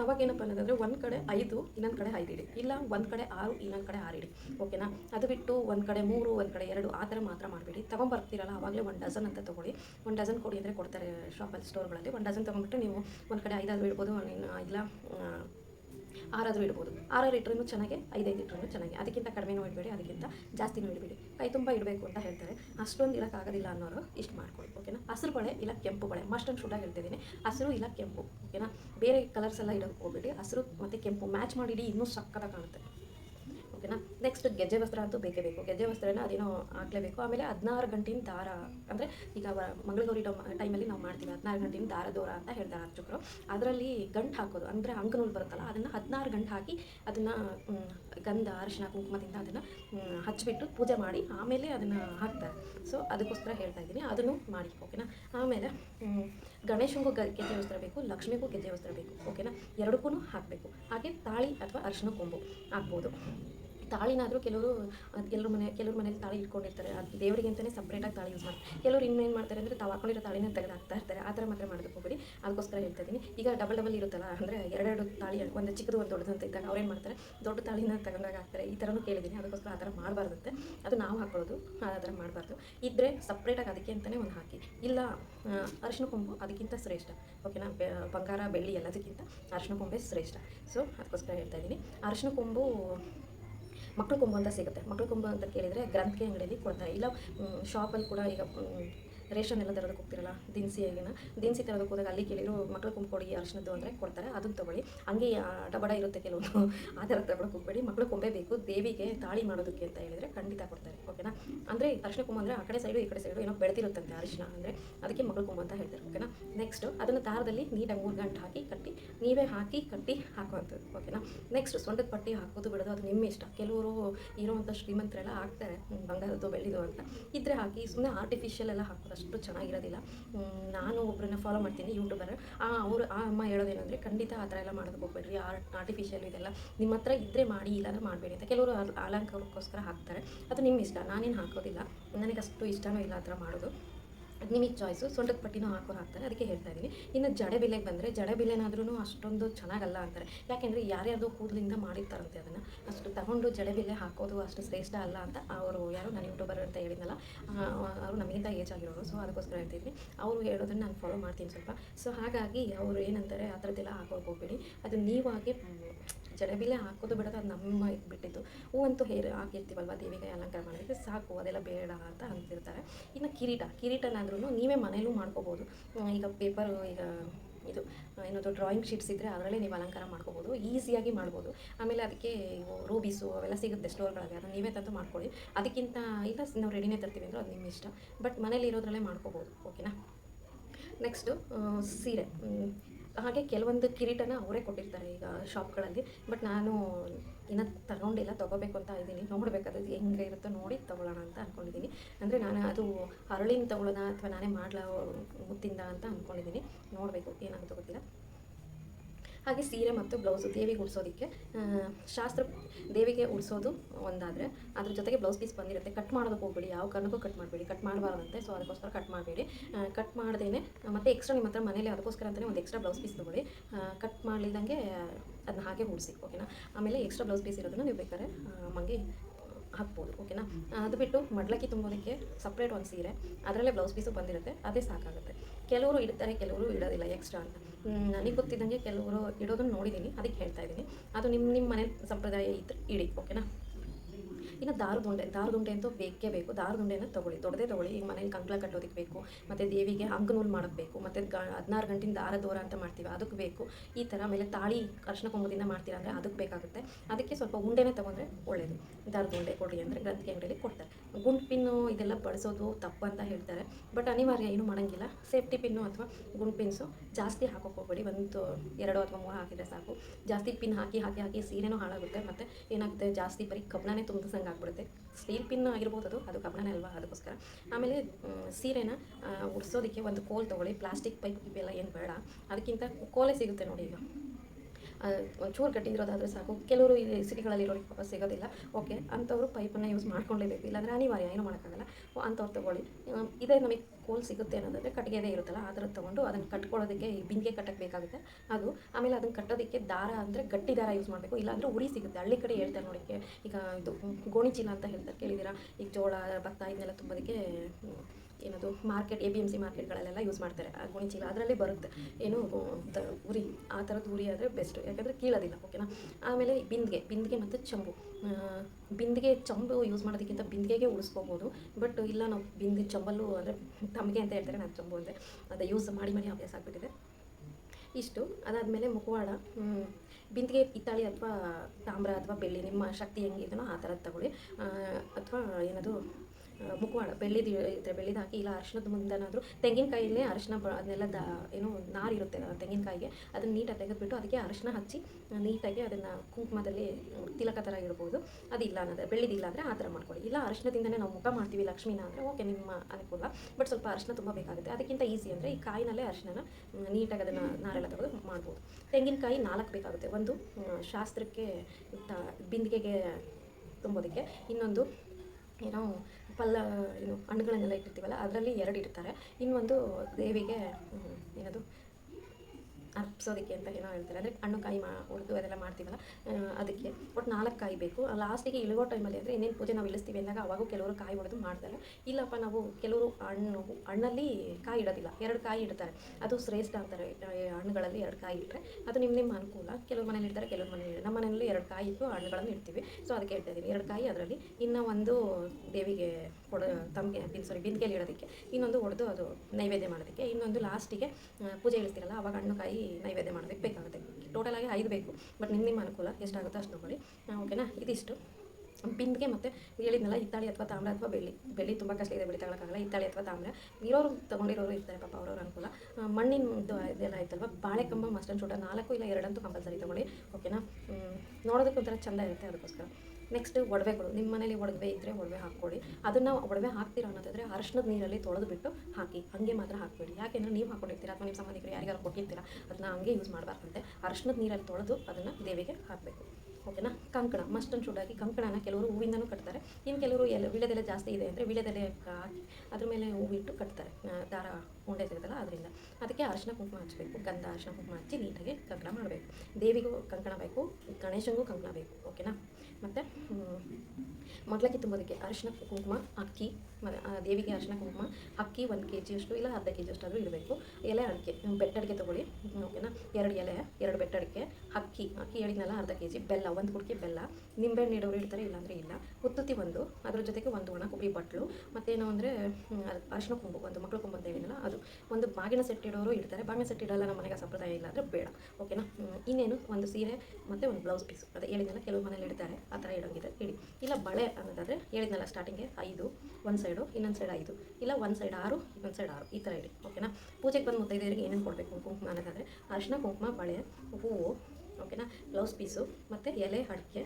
ಅವಾಗ ಏನಪ್ಪ ಅನ್ನೋದಂದ್ರೆ ಒಂದು ಕಡೆ ಐದು, ಇನ್ನೊಂದು ಕಡೆ ಐದು ಇಡಿ. ಇಲ್ಲ, ಒಂದು ಕಡೆ ಆರು, ಇನ್ನೊಂದು ಕಡೆ ಆರು ಇಡಿ. ಓಕೆನಾ ಅದು ಬಿಟ್ಟು ಒಂದು ಕಡೆ ಮೂರು, ಒಂದು ಕಡೆ ಎರಡು, ಆ ಥರ ಮಾತ್ರ ಮಾಡಬೇಡಿ. ತೊಗೊಂಬರ್ತೀರಲ್ಲ ಆವಾಗಲೇ ಒಂದು ಡಜನ್ ಅಂತ ತೊಗೊಳ್ಳಿ. ಒಂದು ಡಜನ್ ಕೊಡಿ ಅಂದರೆ ಕೊಡ್ತಾರೆ ಶಾಪಲ್ಲಿ ಸ್ಟೋರ್ಗಳಲ್ಲಿ ಒಂದು ಡಜನ್ ತೊಗೊಂಬಿಟ್ಟು ನೀವು ಒಂದು ಕಡೆ ಐದಾದರೂ ಇಡ್ಬೋದು ಇಲ್ಲ ಆರಾದರೂ ಇಡ್ಬೋದು. ಆರಾರು ಇಟ್ರೂ ಚೆನ್ನಾಗಿ, ಐದೈದು ಇಟ್ರೂ ಚೆನ್ನಾಗಿ. ಅದಕ್ಕಿಂತ ಕಡಿಮೆನೂ ಇಡಬೇಡಿ ಅದಕ್ಕಿಂತ ಜಾಸ್ತಿನೂ ಇಡಬೇಡಿ ಕೈ ತುಂಬ ಇಡಬೇಕು ಅಂತ ಹೇಳ್ತಾರೆ. ಅಷ್ಟೊಂದು ಇರೋಕ್ಕಾಗೋದಿಲ್ಲ ಅನ್ನೋರು ಇಷ್ಟು ಮಾಡ್ಕೊಳ್ಳಿ ಓಕೆನಾ ಹಸಿರು ಬಳೆ ಇಲ್ಲ ಕೆಂಪು ಬಳೆ. ಮಸ್ಟ್ ಶುಡ್ಡಾಗಿ ಹೇಳ್ತಿದ್ದೀನಿ ಹಸಿರು ಇಲ್ಲ ಕೆಂಪು ಓಕೆನಾ ಬೇರೆ ಕಲರ್ಸ್ ಎಲ್ಲ ಇಡೋಕೆ ಹೋಗ್ಬೇಡಿ. ಹಸಿರು ಮತ್ತು ಕೆಂಪು ಮ್ಯಾಚ್ ಮಾಡಿಡಿ ಇನ್ನೂ ಸಕ್ಕತ್ತಾಗಿ ಕಾಣುತ್ತೆ. ಓಕೆನಾ? ನೆಕ್ಸ್ಟ್ ಗೆಜ್ಜೆ ವಸ್ತ್ರ ಅಂತೂ ಬೇಕೇ ಬೇಕು. ಗೆಜ್ಜೆ ವಸ್ತ್ರನ ಅದೇನೋ ಹಾಕ್ಲೇಬೇಕು. ಆಮೇಲೆ ಹದಿನಾರು ಗಂಟಿನ ದಾರ ಅಂದರೆ ಈಗ ಮಂಗಳಗೌರಿ ಟೈಮಲ್ಲಿ ನಾವು ಮಾಡ್ತೀವಿ. ಹದಿನಾರು ಗಂಟಿನ ದಾರ ದೋರ ಅಂತ ಹೇಳ್ತಾರೆ ಅರ್ಚಕರು. ಅದರಲ್ಲಿ ಗಂಟು ಹಾಕೋದು ಅಂದರೆ ಅಂಕನೂಲ್ ಬರುತ್ತಲ್ಲ, ಅದನ್ನು ಹದಿನಾರು ಗಂಟು ಹಾಕಿ ಅದನ್ನು ಗಂಧ ಅರಿಶಿನ ಕುಂಕುಮದಿಂದ ಅದನ್ನು ಹಚ್ಚಿಬಿಟ್ಟು ಪೂಜೆ ಮಾಡಿ ಆಮೇಲೆ ಅದನ್ನು ಹಾಕ್ತಾರೆ. ಸೊ ಅದಕ್ಕೋಸ್ಕರ ಹೇಳ್ತಾ ಇದ್ದೀನಿ. ಅದನ್ನು ಮಾಡಿ, ಓಕೆನಾ? ಆಮೇಲೆ ಗಣೇಶನಿಗೂ ಗ ಗೆಜ್ಜೆ ವಸ್ತ್ರ ಬೇಕು, ಲಕ್ಷ್ಮಿಗೂ ಗೆಜ್ಜೆ ವಸ್ತ್ರ ಬೇಕು, ಓಕೆನಾ? ಎರಡಕ್ಕೂ ಹಾಕಬೇಕು. ಹಾಗೆ ತಾಳಿ ಅಥವಾ ಅರಿಶಿನ ಕೊಂಬು ಹಾಕ್ಬೋದು. ತಾಳಿನಾದರೂ ಕೆಲವರು ಎಲ್ಲರ ಮನೆ, ಕೆಲವ್ರ ಮನೇಲಿ ತಾಳಿ ಇಟ್ಕೊಂಡಿರ್ತಾರೆ. ಅದು ದೇವರಿಗೆ ಅಂತಲೇ ಸಪ್ರೇಟಾಗಿ ತಾಳಿ ಯೂಸ್ ಮಾಡ್ತಾರೆ ಕೆಲವರು ಇನ್ನೇನು ಮಾಡ್ತಾರೆ ಅಂದರೆ ತಾವು ಹಾಕೊಂಡಿರೋ ತಾಳಿನ ತೆಗೆದು ಹಾಕ್ತಾ ಇರ್ತಾರೆ. ಆ ಥರ ಮಾತ್ರ ಮಾಡೋದಕ್ಕೆ ಹೋಗ್ಬೇಡಿ. ಅದಕ್ಕೋಸ್ಕರ ಹೇಳ್ತಾ ಇದ್ದೀನಿ. ಈಗ ಡಬಲ್ ಡಬಲ್ ಇರುತ್ತಲ್ಲ, ಅಂದರೆ ಎರಡೆರಡು ತಾಳಿ, ಒಂದು ಚಿಕ್ಕದು, ಒಂದು ದೊಡ್ಡದು ಅಂತ ಇದ್ದಾಗ ಅವ್ರೇನು ಮಾಡ್ತಾರೆ? ದೊಡ್ಡ ತಾಳಿನ ತಗೊಂಡಾಗ ಹಾಕ್ತಾರೆ. ಈ ಥರನೂ ಕೇಳಿದ್ದೀನಿ. ಅದಕ್ಕೋಸ್ಕರ ಆ ಥರ ಮಾಡಬಾರ್ದಂತೆ. ಅದು ನಾವು ಹಾಕೊಳ್ಳೋದು, ಆ ಥರ ಮಾಡಬಾರ್ದು. ಇದ್ದರೆ ಸಪ್ರೇಟಾಗಿ ಅದಕ್ಕೆ ಅಂತಲೇ ಒಂದು ಹಾಕಿ. ಇಲ್ಲ ಅರಿಶಿನ ಕೊಂಬು ಅದಕ್ಕಿಂತ ಶ್ರೇಷ್ಠ. ಓಕೆನಾ? ಬಂಗಾರ, ಬೆಳ್ಳಿ ಎಲ್ಲದಕ್ಕಿಂತ ಅರಿಶಿನ ಕೊಂಬೆ ಶ್ರೇಷ್ಠ. ಸೊ ಅದಕ್ಕೋಸ್ಕರ ಹೇಳ್ತಾ ಇದ್ದೀನಿ. ಅರಿಶಿನ ಕೊಂಬು ಮಕ್ಕಳ ಕೊಂಬು ಅಂತ ಸಿಗುತ್ತೆ. ಮಕ್ಕಳು ಕೊಂಬು ಅಂತ ಕೇಳಿದರೆ ಗ್ರಂಥಿಗೆ ಅಂಗಡಿಯಲ್ಲಿ ಕೊಡ್ತಾರೆ. ಇಲ್ಲ ಶಾಪಲ್ಲಿ ಕೂಡ ಈಗ ರೇಷನ್ ಎಲ್ಲ ತರೋದಕ್ಕೆ ಹೋಗ್ತಿರಲ್ಲ, ದಿನಸಿ ಆಗಿನ. ದಿನಸಿ ತರೋದಕ್ಕೆ ಹೋದಾಗ ಅಲ್ಲಿ ಕೇಳಿದ್ರು ಮಕ್ಕಳ ಕೊಂಬು ಕೊಡಿ ಅರಿಶಿನದ್ದು ಅಂದರೆ ಕೊಡ್ತಾರೆ, ಅದನ್ನು ತೊಗೊಳ್ಳಿ. ಹಂಗೆ ಡಬಡ ಇರುತ್ತೆ ಕೆಲವೊಂದು ಆ ಥರ ತಗೊಳಕ್ಕೆ ಹೋಗ್ಬೇಡಿ. ಮಕ್ಕಳ ಕೊಂಬೆ ಬೇಕು ದೇವಿಗೆ ತಾಳಿ ಮಾಡೋದಕ್ಕೆ ಅಂತ ಹೇಳಿದರೆ ಖಂಡಿತ ಕೊಡ್ತಾರೆ, ಓಕೆನಾ? ಅಂದರೆ ಅರಿಶಿನ ಕುಂಬ ಅಂದರೆ ಆ ಕಡೆ ಸೈಡು ಈ ಕಡೆ ಸೈಡು ಏನೋ ಬೆಳೆದಿರುತ್ತಂತೆ ಅರಿಶಿನ ಅಂದರೆ, ಅದಕ್ಕೆ ಮಕ್ಕಳ ಕುಂಬ ಅಂತ ಹೇಳ್ತಾರೆ, ಓಕೆನಾ? ನೆಕ್ಸ್ಟ್ ಅದನ್ನು ದಾರದಲ್ಲಿ ನೀಟಾಗಿ ಮೂರು ಗಂಟೆ ಹಾಕಿ ಕಟ್ಟಿ, ನೀವೇ ಹಾಕಿ ಕಟ್ಟಿ ಹಾಕುವಂಥದ್ದು, ಓಕೆನಾ? ನೆಕ್ಸ್ಟ್ ಸೊಂಡದ ಪಟ್ಟಿ ಹಾಕೋದು ಬಿಡೋದು, ಅದು ನಿಮ್ಮ ಇಷ್ಟ. ಕೆಲವರು ಇರೋವಂಥ ಶ್ರೀಮಂತರೆಲ್ಲ ಹಾಕ್ತಾರೆ ಬಂಗಾರದ್ದು ಬೆಳ್ಳಿದು ಅಂತ. ಇದ್ರೆ ಹಾಕಿ ಸುಮ್ಮನೆ ಆರ್ಟಿಫಿಷಿಯಲ್ ಎಲ್ಲ ಹಾಕೋದು ಅಷ್ಟು ಚೆನ್ನಾಗಿರೋದಿಲ್ಲ. ನಾನು ಒಬ್ಬರನ್ನ ಫಾಲೋ ಮಾಡ್ತೀನಿ ಯೂಟ್ಯೂಬರ್ ಆ, ಅವರು, ಆ ಅಮ್ಮ ಹೇಳೋದೇನೆಂದರೆ, ಖಂಡಿತ ಆ ಥರ ಎಲ್ಲ ಮಾಡೋದಕ್ಕೆ ಹೋಗ್ಬೇಡ್ರಿ ಆರ್ಟ್ ಆರ್ಟಿಫಿಷಿಯಲ್ ಇದೆಲ್ಲ ನಿಮ್ಮ ಹತ್ರ ಇದ್ದರೆ ಮಾಡಿ, ಇಲ್ಲಾಂದ್ರೆ ಮಾಡಬೇಡಿ ಅಂತ ಕೆಲವರು ಅಲ್- ಅಲಂಕಾರಕ್ಕೋಸ್ಕರ ಹಾಕ್ತಾರೆ. ಅದು ನಿಮ್ಮ ಇಷ್ಟ ನಾನೇನು ಹಾಕೋದಿಲ್ಲ. ನನಗೆ ಅಷ್ಟು ಇಷ್ಟನೂ ಇಲ್ಲ ಆ ಥರ ಮಾಡೋದು. ನಿಮಗೆ ಚಾಯ್ಸು, ಸೊಂಟದ ಪಟ್ಟಿನೂ ಹಾಕೋರು ಹಾಕ್ತಾರೆ, ಅದಕ್ಕೆ ಹೇಳ್ತಾ ಇದ್ದೀನಿ ಇನ್ನು ಜಡೆಬಿಲೆಗೆ ಬಂದರೆ ಜಡೆಬಿಲೆನಾದ್ರೂ ಅಷ್ಟೊಂದು ಚೆನ್ನಾಗಲ್ಲ ಅಂತಾರೆ. ಯಾಕೆಂದರೆ ಯಾರ್ಯಾರ್ದೋ ಕೂದಲಿಂದ ಮಾಡಿರ್ತಾರಂತೆ ಅದನ್ನು. ಅಷ್ಟು ತಗೊಂಡು ಜಡೆಬಿಲೆ ಹಾಕೋದು ಅಷ್ಟು ಶ್ರೇಷ್ಠ ಅಲ್ಲ ಅಂತ ಅವರು ಯಾರು ನಾನು ಯೂಟ್ಯೂಬರ್ ಅಂತ ಹೇಳಿದ್ನಲ್ಲ ಅವರು ನಮಗಿಂತ ಏಜ್ ಆಗಿರೋರು ಸೊ ಅದಕ್ಕೋಸ್ಕರ ಹೇಳ್ತಿದ್ವಿ ಅವರು ಹೇಳೋದನ್ನು ನಾನು ಫಾಲೋ ಮಾಡ್ತೀನಿ ಸ್ವಲ್ಪ. ಸೊ ಹಾಗಾಗಿ ಅವರು ಏನಂತಾರೆ, ಆ ಥರದ್ದೆಲ್ಲ ಹಾಕೋಕೆ ಹೋಗ್ಬೇಡಿ. ಅದು ನೀವಾಗೆ ಜಡೆಬಿಲೆ ಹಾಕೋದು ಬಿಡೋದು ಅದು ನಮ್ಮ ಬಿಟ್ಟಿದ್ದು ಹೂ ಅಂತೂ ಹೇರ್ ಹಾಕಿರ್ತೀವಲ್ವ ದೇವಿಗೆ ಅಲಂಕಾರ ಮಾಡೋದಕ್ಕೆ? ಸಾಕು, ಅದೆಲ್ಲ ಬೇಡ ಅಂತ ಅಂತಿರ್ತಾರೆ. ಇನ್ನು ಕಿರೀಟ ಕಿರೀಟನಾದ್ರೂ ನೀವೇ ಮನೇಲೂ ಮಾಡ್ಕೋಬೋದು. ಈಗ ಪೇಪರ್ ಈಗ ಇದು ಏನದು ಡ್ರಾಯಿಂಗ್ ಶೀಟ್ಸ್ ಇದ್ದರೆ ಅದರಲ್ಲೇ ನೀವು ಅಲಂಕಾರ ಮಾಡ್ಕೋಬೋದು ಈಸಿಯಾಗಿ ಮಾಡ್ಬೋದು. ಆಮೇಲೆ ಅದಕ್ಕೆ ರೂಬೀಸು ಅವೆಲ್ಲ ಸಿಗುತ್ತೆ ಸ್ಟೋರ್ಗಳಲ್ಲಿ ಅದನ್ನು ನೀವೇ ತಂದು ಮಾಡ್ಕೊಳ್ಳಿ. ಅದಕ್ಕಿಂತ ಇಲ್ಲ ನಾವು ರೆಡಿನೇ ತರ್ತೀವಿ ಅಂದರೆ ಅದು ನಿಮ್ಮ ಇಷ್ಟ. ಬಟ್ ಮನೇಲಿ ಇರೋದ್ರಲ್ಲೇ ಮಾಡ್ಕೋಬೋದು ಓಕೆನಾ ನೆಕ್ಸ್ಟು ಸೀರೆ. ಹಾಗೆ ಕೆಲವೊಂದು ಕಿರೀಟನ ಅವರೇ ಕೊಟ್ಟಿರ್ತಾರೆ ಈಗ ಶಾಪ್ಗಳಲ್ಲಿ. ಬಟ್ ನಾನು ಇನ್ನು ತಗೊಂಡಿಲ್ಲ, ತಗೋಬೇಕು ಅಂತ ಇದ್ದೀನಿ. ನೋಡ್ಬೇಕಾದ್ರೆ ಹೆಂಗೆ ಇರುತ್ತೋ ನೋಡಿ ತಗೊಳ್ಳೋಣ ಅಂತ ಅಂದ್ಕೊಂಡಿದ್ದೀನಿ ಅಂದರೆ ನಾನು ಅದು ಅರಳಿನ ತಗೊಳ್ಳೋಣ ಅಥವಾ ನಾನೇ ಮಾಡ್ಲಾ, ಮುತ್ತಿಂದ ಅಂತ ಅಂದ್ಕೊಂಡಿದ್ದೀನಿ ನೋಡಬೇಕು, ಏನಾಗುತ್ತೆ ಗೊತ್ತಿಲ್ಲ. ಹಾಗೆ ಸೀರೆ ಮತ್ತು ಬ್ಲೌಸು ದೇವಿಗೆ ಉಡಿಸೋದಕ್ಕೆ ಶಾಸ್ತ್ರ ದೇವಿಗೆ ಉಡಿಸೋದು ಒಂದಾದರೆ, ಅದ್ರ ಜೊತೆಗೆ ಬ್ಲೌಸ್ ಪೀಸ್ ಬಂದಿರುತ್ತೆ. ಕಟ್ ಮಾಡೋದಕ್ಕೆ ಹೋಗ್ಬೇಡಿ, ಯಾವ ಕಾರಣಕ್ಕೂ ಕಟ್ ಮಾಡಬೇಡಿ. ಕಟ್ ಮಾಡಬಾರ್ದಂತೆ, ಸೊ ಅದಕ್ಕೋಸ್ಕರ ಕಟ್ ಮಾಡಬೇಡಿ ಕಟ್ ಮಾಡ್ದೇನೆ, ಮತ್ತೆ ಎಕ್ಸ್ಟ್ರಾ ನಿಮ್ಮ ಹತ್ರ ಮನೇಲಿ ಅದಕ್ಕೋಸ್ಕರ ಅಂತಲೇ ಒಂದು ಎಕ್ಸ್ಟ್ರಾ ಬ್ಲೌಸ್ ಪೀಸ್ ತೊಗೊಳ್ಳಿ. ಕಟ್ ಮಾಡಲಿದ್ದಂಗೆ ಅದನ್ನ ಹಾಗೆ ಉಡಿಸಿ, ಓಕೆನಾ? ಆಮೇಲೆ ಎಕ್ಸ್ಟ್ರಾ ಬ್ಲೌಸ್ ಪೀಸ್ ಇರೋದನ್ನ ನೀವು ಬೇಕಾದ್ರೆ ಮಂಗೆ ಹಾಕ್ಬೋದು, ಓಕೆನಾ? ಅದು ಬಿಟ್ಟು ಮಡ್ಲಕ್ಕಿ ತುಂಬೋದಕ್ಕೆ ಸಪ್ರೇಟ್ ಒಂದು ಸೀರೆ, ಅದರಲ್ಲೇ ಬ್ಲೌಸ್ ಪೀಸು ಬಂದಿರುತ್ತೆ, ಅದೇ ಸಾಕಾಗುತ್ತೆ. ಕೆಲವರು ಇಡ್ತಾರೆ, ಕೆಲವರು ಇಡೋದಿಲ್ಲ ಎಕ್ಸ್ಟ್ರಾ ಅಂತ ನನಗೆ ಗೊತ್ತಿದ್ದಂಗೆ ಕೆಲವರು ಇಡೋದನ್ನು ನೋಡಿದ್ದೀನಿ ಅದಕ್ಕೆ ಹೇಳ್ತಾ ಇದ್ದೀನಿ. ಅದು ನಿಮ್ಮ ನಿಮ್ಮ ಮನೆ ಸಂಪ್ರದಾಯ ಇದ್ರೆ ಇಡಿ ಓಕೆನಾ ಇನ್ನು ದಾರದುಂಡೆ ದಾರದುಂಡೆ ಅಂತೂ ಬೇಕೇ ಬೇಕು. ದಾರದುಂಡೆನ ತಗೊಳ್ಳಿ ದೊಡ್ಡದೇ ತಗೊಳ್ಳಿ. ಈಗ ಮನೇಲಿ ಕಂಕ್ಳ ಕಟ್ಟೋದಕ್ಕೆ ಬೇಕು, ಮತ್ತು ದೇವಿಗೆ ಅಂಕನೂಲ್ ಮಾಡೋಕ್ಕೆ ಬೇಕು, ಮತ್ತು ಗ, ಹದಿನಾರು ಗಂಟಿನ ದಾರ ದೋರ ಅಂತ ಮಾಡ್ತೀವಿ ಅದಕ್ಕೆ ಬೇಕು. ಈ ಥರ ಆಮೇಲೆ ತಾಳಿ ಅರ್ಶಿನ ಕೊಂಬದಿಂದ ಮಾಡ್ತೀರಾ ಅಂದರೆ ಅದಕ್ಕೆ ಬೇಕಾಗುತ್ತೆ. ಅದಕ್ಕೆ ಸ್ವಲ್ಪ ಉಂಡೆನೇ ತೊಗೊಂಡ್ರೆ ಒಳ್ಳೆಯದು ದಾರದುಂಡೆ ಕೊಡಿ ಅಂದರೆ ಗ್ರಂಥಿ ಅಂಗಡಿಯಲ್ಲಿ ಕೊಡ್ತಾರೆ. ಗುಂಡು ಪಿನ್ನು ಇದೆಲ್ಲ ಬಳಸೋದು ತಪ್ಪು ಅಂತ ಹೇಳ್ತಾರೆ. ಬಟ್ ಅನಿವಾರ್ಯ ಏನು ಮಾಡೋಂಗಿಲ್ಲ. ಸೇಫ್ಟಿ ಪಿನ್ನು ಅಥವಾ ಗುಂಡು ಪಿನ್ಸು ಜಾಸ್ತಿ ಹಾಕೋಕೆ ಹೋಗ್ಬೇಡಿ. ಒಂದು ಎರಡು ಅಥವಾ ಮೂರು ಹಾಕಿದರೆ ಸಾಕು. ಜಾಸ್ತಿ ಪಿನ್ ಹಾಕಿ ಹಾಕಿ ಹಾಕಿ ಸೀರೆನೂ ಹಾಳಾಗುತ್ತೆ. ಮತ್ತು ಏನಾಗುತ್ತೆ ಜಾಸ್ತಿ ಬರೀ ಕಬ್ಬಣನೇ ತುಂಬಿಸಂಗೆ ಆಗ್ಬಿಡುತ್ತೆ ಸ್ಟೀಲ್ ಪಿನ್ ಆಗಿರ್ಬೋದು ಅದು ಅದು ಕಬ್ಬಣನೇ ಅಲ್ವಾ ಅದಕ್ಕೋಸ್ಕರ. ಆಮೇಲೆ ಸೀರೆನ ಉಡ್ಸೋದಕ್ಕೆ ಒಂದು ಕೋಲ್ ತೊಗೊಳ್ಳಿ ಪ್ಲಾಸ್ಟಿಕ್ ಪೈಪ್ ಇವೆಲ್ಲ ಏನು ಬೇಡ. ಅದಕ್ಕಿಂತ ಕೋಲೆ ಸಿಗುತ್ತೆ ನೋಡಿ ಈಗ. ಚೂರು ಕಟ್ಟಿದ್ರೋದಾದರೆ ಸಾಕು. ಕೆಲವರು ಇಲ್ಲಿ ಸಿಟಿಗಳಲ್ಲಿರೋರಿಗೆ ಪಾಪ ಸಿಗೋದಿಲ್ಲ. ಓಕೆ ಅಂಥವ್ರು ಪೈಪನ್ನು ಯೂಸ್ ಮಾಡ್ಕೊಳ್ಳೇಬೇಕು ಇಲ್ಲಾಂದರೆ ಅನಿವಾರ್ಯ, ಏನೂ ಮಾಡೋಕ್ಕಾಗಲ್ಲ. ಅಂಥವ್ರು ತೊಗೊಳ್ಳಿ. ಇದೇ ನಮಗೆ ಕೋಲ್ ಸಿಗುತ್ತೆ ಅನ್ನೋದಾದರೆ ಕಟ್ಟಿಗೆನೇ ಇರುತ್ತಲ್ಲ, ಆ ಥರದ್ದು ತೊಗೊಂಡು ಅದನ್ನು ಕಟ್ಕೊಳ್ಳೋದಕ್ಕೆ ಬಿಂದಿಗೆ ಕಟ್ಟಕ್ಕೆ ಬೇಕಾಗುತ್ತೆ. ಅದು ಆಮೇಲೆ ಅದನ್ನು ಕಟ್ಟೋದಕ್ಕೆ ದಾರ ಅಂದರೆ ಗಟ್ಟಿ ದಾರ ಯೂಸ್ ಮಾಡಬೇಕು. ಇಲ್ಲಾಂದರೆ ಉರಿ ಸಿಗುತ್ತೆ. ಹಳ್ಳಿ ಕಡೆ ಹೇಳ್ತಾರೆ ನೋಡಿ, ಈಗ ಇದು ಗೋಣಿ ಚೀಲ ಅಂತ ಹೇಳ್ತಾರೆ, ಕೇಳಿದ್ದೀರಾ? ಈಗ ಜೋಳ, ಭತ್ತ ಇದನ್ನೆಲ್ಲ ತುಂಬೋದಕ್ಕೆ ಏನದು market A B M C ಮಾರ್ಕೆಟ್ಗಳಲ್ಲೆಲ್ಲ use ಮಾಡ್ತಾರೆ. ಆ ಗುಣಿಚೀಲ ಅದರಲ್ಲೇ ಬರುತ್ತೆ. ಏನು ಉರಿ, ಆ ಥರದ್ದು ಉರಿ ಆದರೆ ಬೆಸ್ಟ್ ಯಾಕಂದರೆ ಕೀಳೋದಿಲ್ಲ ಓಕೆನಾ ಆಮೇಲೆ ಬಿಂದಿಗೆ ಬಿಂದಿಗೆ ಮತ್ತು ಚಂಬು. ಬಿಂದಿಗೆ ಚಂಬು ಯೂಸ್ ಮಾಡೋದಕ್ಕಿಂತ ಬಿಂದಿಗೆಗೆ ಉಳಿಸ್ಕೋಬೋದು ಬಟ್ ಇಲ್ಲ, ನಾವು ಬಿಂದಿ ಚಂಬಲ್ಲು ಅಂದರೆ ತಮಗೆ ಅಂತ ಹೇಳ್ತಾರೆ, ನಾನು ಚಂಬು ಅಂದರೆ ಅದು ಯೂಸ್ ಮಾಡಿ ಮಾಡಿ ಅಭ್ಯಾಸ ಆಗಿಬಿಟ್ಟಿದೆ. ಇಷ್ಟು. ಅದಾದಮೇಲೆ ಮುಖವಾಡ ಬಿಂದಿಗೆ ಹಿತ್ತಾಳಿ ಅಥವಾ ತಾಮ್ರ ಅಥವಾ ಬೆಳ್ಳಿ, ನಿಮ್ಮ ಶಕ್ತಿ ಹೆಂಗಿದೆಯೋ ಆ ಥರದ್ದು ತಗೊಳ್ಳಿ. ಅಥವಾ ಏನದು ಮುಖವಾಡ, ಬೆಳ್ಳಿದು ಇದ್ರೆ ಬೆಳ್ಳಿದು ಹಾಕಿ, ಇಲ್ಲ ಅರಶಿನದ ಮುಂದೆನಾದರೂ ತೆಂಗಿನಕಾಯಿಲೇ ಅರಿಶಿನ ಬ ಅದನ್ನೆಲ್ಲ ದ ಏನು ನಾರು ಇರುತ್ತೆ ಆ ತೆಂಗಿನಕಾಯಿಗೆ. ಅದನ್ನು ನೀಟಾಗಿ ತೆಗೆದುಬಿಟ್ಟು ಅದಕ್ಕೆ ಅರಿಶಿನ ಹಚ್ಚಿ ನೀಟಾಗಿ ಅದನ್ನು ಕುಂಕುಮದಲ್ಲಿ ತಿಲಕ ಥರ ಇಡ್ಬೋದು. ಅದಿಲ್ಲ ಅನ್ನೋದು ಬೆಳ್ಳಿದಿಲ್ಲ ಅಂದರೆ ಆ ಥರ ಮಾಡ್ಕೊಳ್ಳಿ. ಇಲ್ಲ ಅರಿಶಿನದಿಂದನೇ ನಾವು ಮುಖ ಮಾಡ್ತೀವಿ ಲಕ್ಷ್ಮೀನ ಅಂದರೆ ಓಕೆ, ನಿಮ್ಮ ಅನುಕೂಲ. ಬಟ್ ಸ್ವಲ್ಪ ಅರಿಶಿನ ತುಂಬ ಬೇಕಾಗುತ್ತೆ. ಅದಕ್ಕಿಂತ ಈಸಿ ಅಂದರೆ ಈ ಕಾಯಿನಲ್ಲೇ ಅರಿಶಿನ ನೀಟಾಗಿ ಅದನ್ನು ನಾರೆಲ್ಲ ತೆಗೆದು ಮಾಡ್ಬೋದು. ತೆಂಗಿನಕಾಯಿ ನಾಲ್ಕು ಬೇಕಾಗುತ್ತೆ. ಒಂದು ಶಾಸ್ತ್ರಕ್ಕೆ ಬಿಂದಿಗೆಗೆ ತುಂಬೋದಕ್ಕೆ. ಇನ್ನೊಂದು, ಏನೋ ಪಲ್ಲ ಏನು ಹಣ್ಣುಗಳನ್ನೆಲ್ಲ ಇಟ್ಟಿರ್ತೀವಲ್ಲ ಅದರಲ್ಲಿ ಎರಡು ಇಡ್ತಾರೆ. ಇನ್ನೊಂದು ದೇವಿಗೆ ಏನದು? ಅರ್ಪಿಸೋದಕ್ಕೆ ಅಂತ ಏನೋ ಹೇಳ್ತಾರೆ. ಅಂದರೆ ಹಣ್ಣು ಕಾಯಿ ಮಾ ಹುರಿದು ಅದೆಲ್ಲ ಮಾಡ್ತೀವಲ್ಲ ಅದಕ್ಕೆ. ಒಟ್ಟು ನಾಲ್ಕು ಕಾಯಿ ಬೇಕು. ಲಾಸ್ಟಿಗೆ ಇಳುವ ಟೈಮಲ್ಲಿ ಅಂದರೆ ಇನ್ನೇನು ಪೂಜೆ ನಾವು ಇಳಿಸ್ತೀವಿ ಅಂದಾಗ ಅವಾಗೂ ಕೆಲವರು ಕಾಯಿ ಹೊಡೆದು ಮಾಡ್ತಾರೆ. ಇಲ್ಲಪ್ಪ ನಾವು ಕೆಲವರು ಹಣ್ಣು, ಹಣ್ಣಲ್ಲಿ ಕಾಯಿ ಇಡೋದಿಲ್ಲ. ಎರಡು ಕಾಯಿ ಇಡ್ತಾರೆ. ಅದು ಶ್ರೇಷ್ಠ ಅಂತಾರೆ. ಹಣ್ಣುಗಳಲ್ಲಿ ಎರಡು ಕಾಯಿ ಇಟ್ಟರೆ ಅದು ನಿಮ್ಮ ನಿಮ್ಮ ಅನುಕೂಲ. ಕೆಲವು ಮನೇಲಿ ಇಡ್ತಾರೆ ಕೆಲವು ಮನೇಲಿ ನಮ್ಮ ಮನೆಯಲ್ಲಿ ಎರಡು ಕಾಯಿ ಇಟ್ಟು ಹಣ್ಣುಗಳನ್ನು ಇಡ್ತೀವಿ. ಸೊ ಅದಕ್ಕೆ ಹೇಳ್ತಾ ಇದ್ದೀನಿ ಎರಡು ಕಾಯಿ ಅದರಲ್ಲಿ ಇನ್ನೂ ಒಂದು ದೇವಿಗೆ ಕೊಡ ತಮಗೆ ಸಾರಿ ಬಿಂದಿಗೆಯಲ್ಲಿ ಇಡೋದಕ್ಕೆ. ಇನ್ನೊಂದು ಹೊಡೆದು ಅದು ನೈವೇದ್ಯ ಮಾಡೋದಕ್ಕೆ. ಇನ್ನೊಂದು ಲಾಸ್ಟಿಗೆ ಪೂಜೆ ಇಳಿಸ್ತೀರಲ್ಲ ಅವಾಗ ಹಣ್ಣು ಕಾಯಿ ನೈವೇದ್ಯ ಮಾಡೋದಕ್ಕೆ ಬೇಕಾಗುತ್ತೆ. ಟೋಟಲಾಗಿ ಐದು ಬೇಕು. ಬಟ್ ನಿಮ್ಮ ನಿಮ್ಮ ಅನುಕೂಲ ಎಷ್ಟಾಗುತ್ತೋ ಅಷ್ಟು ಆ, ಓಕೆನಾ ಇದಿಷ್ಟು. ಬಿಂದಿಗೆ ಮತ್ತು ಹೇಳಿದ್ನಲ್ಲ ಹಿತ್ತಾಳಿ ಅಥವಾ ತಾಮ್ರ ಅಥವಾ ಬೆಳ್ಳಿ. ಬೆಳ್ಳಿ ತುಂಬ ಕಷ್ಟ ಇದೆ ಬೆಳ್ಳಿ ತಗೊಳಕ್ಕಾಗಲ್ಲ ಹಿತ್ತಾಳಿ ಅಥವಾ ತಾಮ್ರ. ಇರೋರು ತೊಗೊಂಡಿರೋರು ಇರ್ತಾರೆ ಪಾಪ ಅವ್ರವ್ರ ಅನುಕೂಲ. ಮಣ್ಣಿನ ಮಣ್ಣಿನದು ಇದೆಲ್ಲ ಬಾಳೆ ಬಾಳೆಕಂಬ ಮಸ್ಟನ್ ಚೂಟ ನಾಲ್ಕು ಇಲ್ಲ ಎರಡಂತೂ ಕಂಪಲ್ಸರಿ ತೊಗೊಳ್ಳಿ ಓಕೆನಾ ನೋಡೋದಕ್ಕೆ ಒಂಥರ ಚೆಂದ ಇರುತ್ತೆ ಅದಕ್ಕೋಸ್ಕರ. ನೆಕ್ಸ್ಟ್ ಒಡವೆಗಳು ನಿಮ್ಮ ಮನೇಲಿ ಒಡವೆ ಇದ್ದರೆ ಒಡವೆ ಹಾಕ್ಕೊಳ್ಳಿ. ಅದನ್ನು ಒಡವೆ ಹಾಕ್ತೀರಾ ಅನ್ನೋದಾದರೆ ಅರಶಿನದ ನೀರಲ್ಲಿ ತೊಳೆದು ಬಿಟ್ಟು ಹಾಕಿ. ಹಂಗೆ ಮಾತ್ರ ಹಾಕ್ಬೇಡಿ. ಯಾಕೆಂದರೆ ನೀವು ಹಾಕೊಂಡಿರ್ತೀರ ಅಥವಾ ನಿಮ್ಮ ಸಂಬಂಧಿಕರು ಯಾರಿಗಾರು ಕೊಟ್ಟಿರ್ತೀರ, ಅದನ್ನ ಹಂಗೆ ಯೂಸ್ ಮಾಡಬಾರ್ದಂತೆ. ಅರಶಿನದ ನೀರಲ್ಲಿ ತೊಳೆದು ಅದನ್ನು ದೇವಿಗೆ ಹಾಕಬೇಕು. ಓಕೆನಾ? ಕಂಕಣ ಮಸ್ಟನ್ ಹಾಕಿ ಕಂಕಣನ ಕೆಲವರು ಹೂವಿಂದನೂ ಕಟ್ತಾರೆ. ಇನ್ನು ಕೆಲವರು ಎಲ್ಲ ವೀಳ್ಯದೆಲೆ ಜಾಸ್ತಿ ಇದೆ ಅಂದರೆ ವಿಳೆದೆಲೆ ಹಾಕಿ ಅದ್ರ ಮೇಲೆ ಹೂವಿಟ್ಟು ಕಟ್ತಾರೆ. ದಾರ ಉಂಡೆ ಸಿಗುತ್ತಲ್ಲ ಅದರಿಂದ. ಅದಕ್ಕೆ ಅರಿಶಿನ ಕುಂಕುಮ ಹಚ್ಚಬೇಕು ಗಂಧ ಅರಿಶಿನ ಕುಂಕುಮ ಹಚ್ಚಿ ನೀಟಾಗಿ ಕಂಕಣ ಮಾಡಬೇಕು. ದೇವಿಗೂ ಕಂಕಣ ಬೇಕು, ಗಣೇಶನಿಗೂ ಕಂಕಣ ಬೇಕು, ಓಕೆನಾ? ಮತ್ತು ಮೊದಲಕ್ಕೆ ತುಂಬೋದಕ್ಕೆ ಅರಿಶಿನ ಕುಂಕುಮ, ಅಕ್ಕಿ ದೇವಿಗೆ ಅರಿಶಿನ ಕುಂಕುಮ, ಅಕ್ಕಿ ಒಂದು ಕೆ ಜಿಯಷ್ಟು ಇಲ್ಲ ಅರ್ಧ ಕೆ ಜಿಯಷ್ಟು ಇರಬೇಕು ಎಲೆ ಅಡಿಕೆ ಬೆಟ್ಟಡಿಕೆ ತೊಗೊಳ್ಳಿ. ಓಕೆನಾ? ಎರಡು ಎಲೆ, ಎರಡು ಬೆಟ್ಟಡಿಕೆ ಅಕ್ಕಿ ಅಕ್ಕಿ ಹೇಳಿದ್ನಲ್ಲ ಅರ್ಧ ಕೆ ಜಿ ಬೆಲ್ಲ ಒಂದು ಕುಡಿಕೆ ಬೆಲ್ಲ, ನಿಂಬೆಹಣ್ಣು ಇಡೋರು ಇಡ್ತಾರೆ ಇಲ್ಲಾಂದರೆ ಇಲ್ಲ. ಉತ್ತುತ್ತಿ ಒಂದು, ಅದ್ರ ಜೊತೆಗೆ ಒಂದು ಒಣ ಕೊಬ್ಬರಿ ಬಟ್ಲು, ಮತ್ತೇನು ಅಂದರೆ ಅರಿಶಿನ ಕೊಂಬು, ಒಂದು ಮಕ್ಕಳು ಕೊಂಬು ಅಂತ ಏನಿಲ್ಲ ಅದು. ಒಂದು ಬಾಗಿನ ಸೆಟ್ ಇಡೋರು ಇಡ್ತಾರೆ ಬಾಗಿನ ಸೆಟ್ ಇಡಲ್ಲ ನಮ್ಮ ಮನೆಗೆ ಸಂಪ್ರದಾಯ ಇಲ್ಲ ಅಂದರೆ ಬೇಡ. ಓಕೆನಾ? ಇನ್ನೇನು? ಒಂದು ಸೀರೆ, ಮತ್ತು ಒಂದು ಬ್ಲೌಸ್ ಪೀಸ್. ಅದೇ ಹೇಳಿದ್ನಲ್ಲ, ಕೆಲವು ಮನೇಲಿ ಇಡ್ತಾರೆ, ಆ ಥರ ಇಡೋಂಗಿದೆ ಇಡಿ. ಇಲ್ಲ, ಬಳೆ ಅನ್ನೋದಾದರೆ ಹೇಳಿದ್ನಲ್ಲ ಸ್ಟಾರ್ಟಿಂಗೆ ಐದು, ಒಂದು ಸೈಡು ಇನ್ನೊಂದು ಸೈಡ್ ಐದು. ಇಲ್ಲ, ಒಂದು ಸೈಡ್ ಆರು, ಇನ್ನೊಂದು ಸೈಡ್ ಆರು. ಈ ಥರ ಇಡಿ. ಓಕೆನಾ? ಪೂಜೆಗೆ ಬಂದು ಮುತ್ತೈದೆಯರಿಗೆ ಏನೇನು ಕೊಡಬೇಕು ಕುಂಕುಮ ಅನ್ನೋದಾದರೆ, ಅರಿಶಿನ, ಕುಂಕುಮ, ಬಳೆ, ಹೂವು ಓಕೆನಾ? ಬ್ಲೌಸ್ ಪೀಸು ಮತ್ತು ಎಲೆ ಅಡಿಕೆ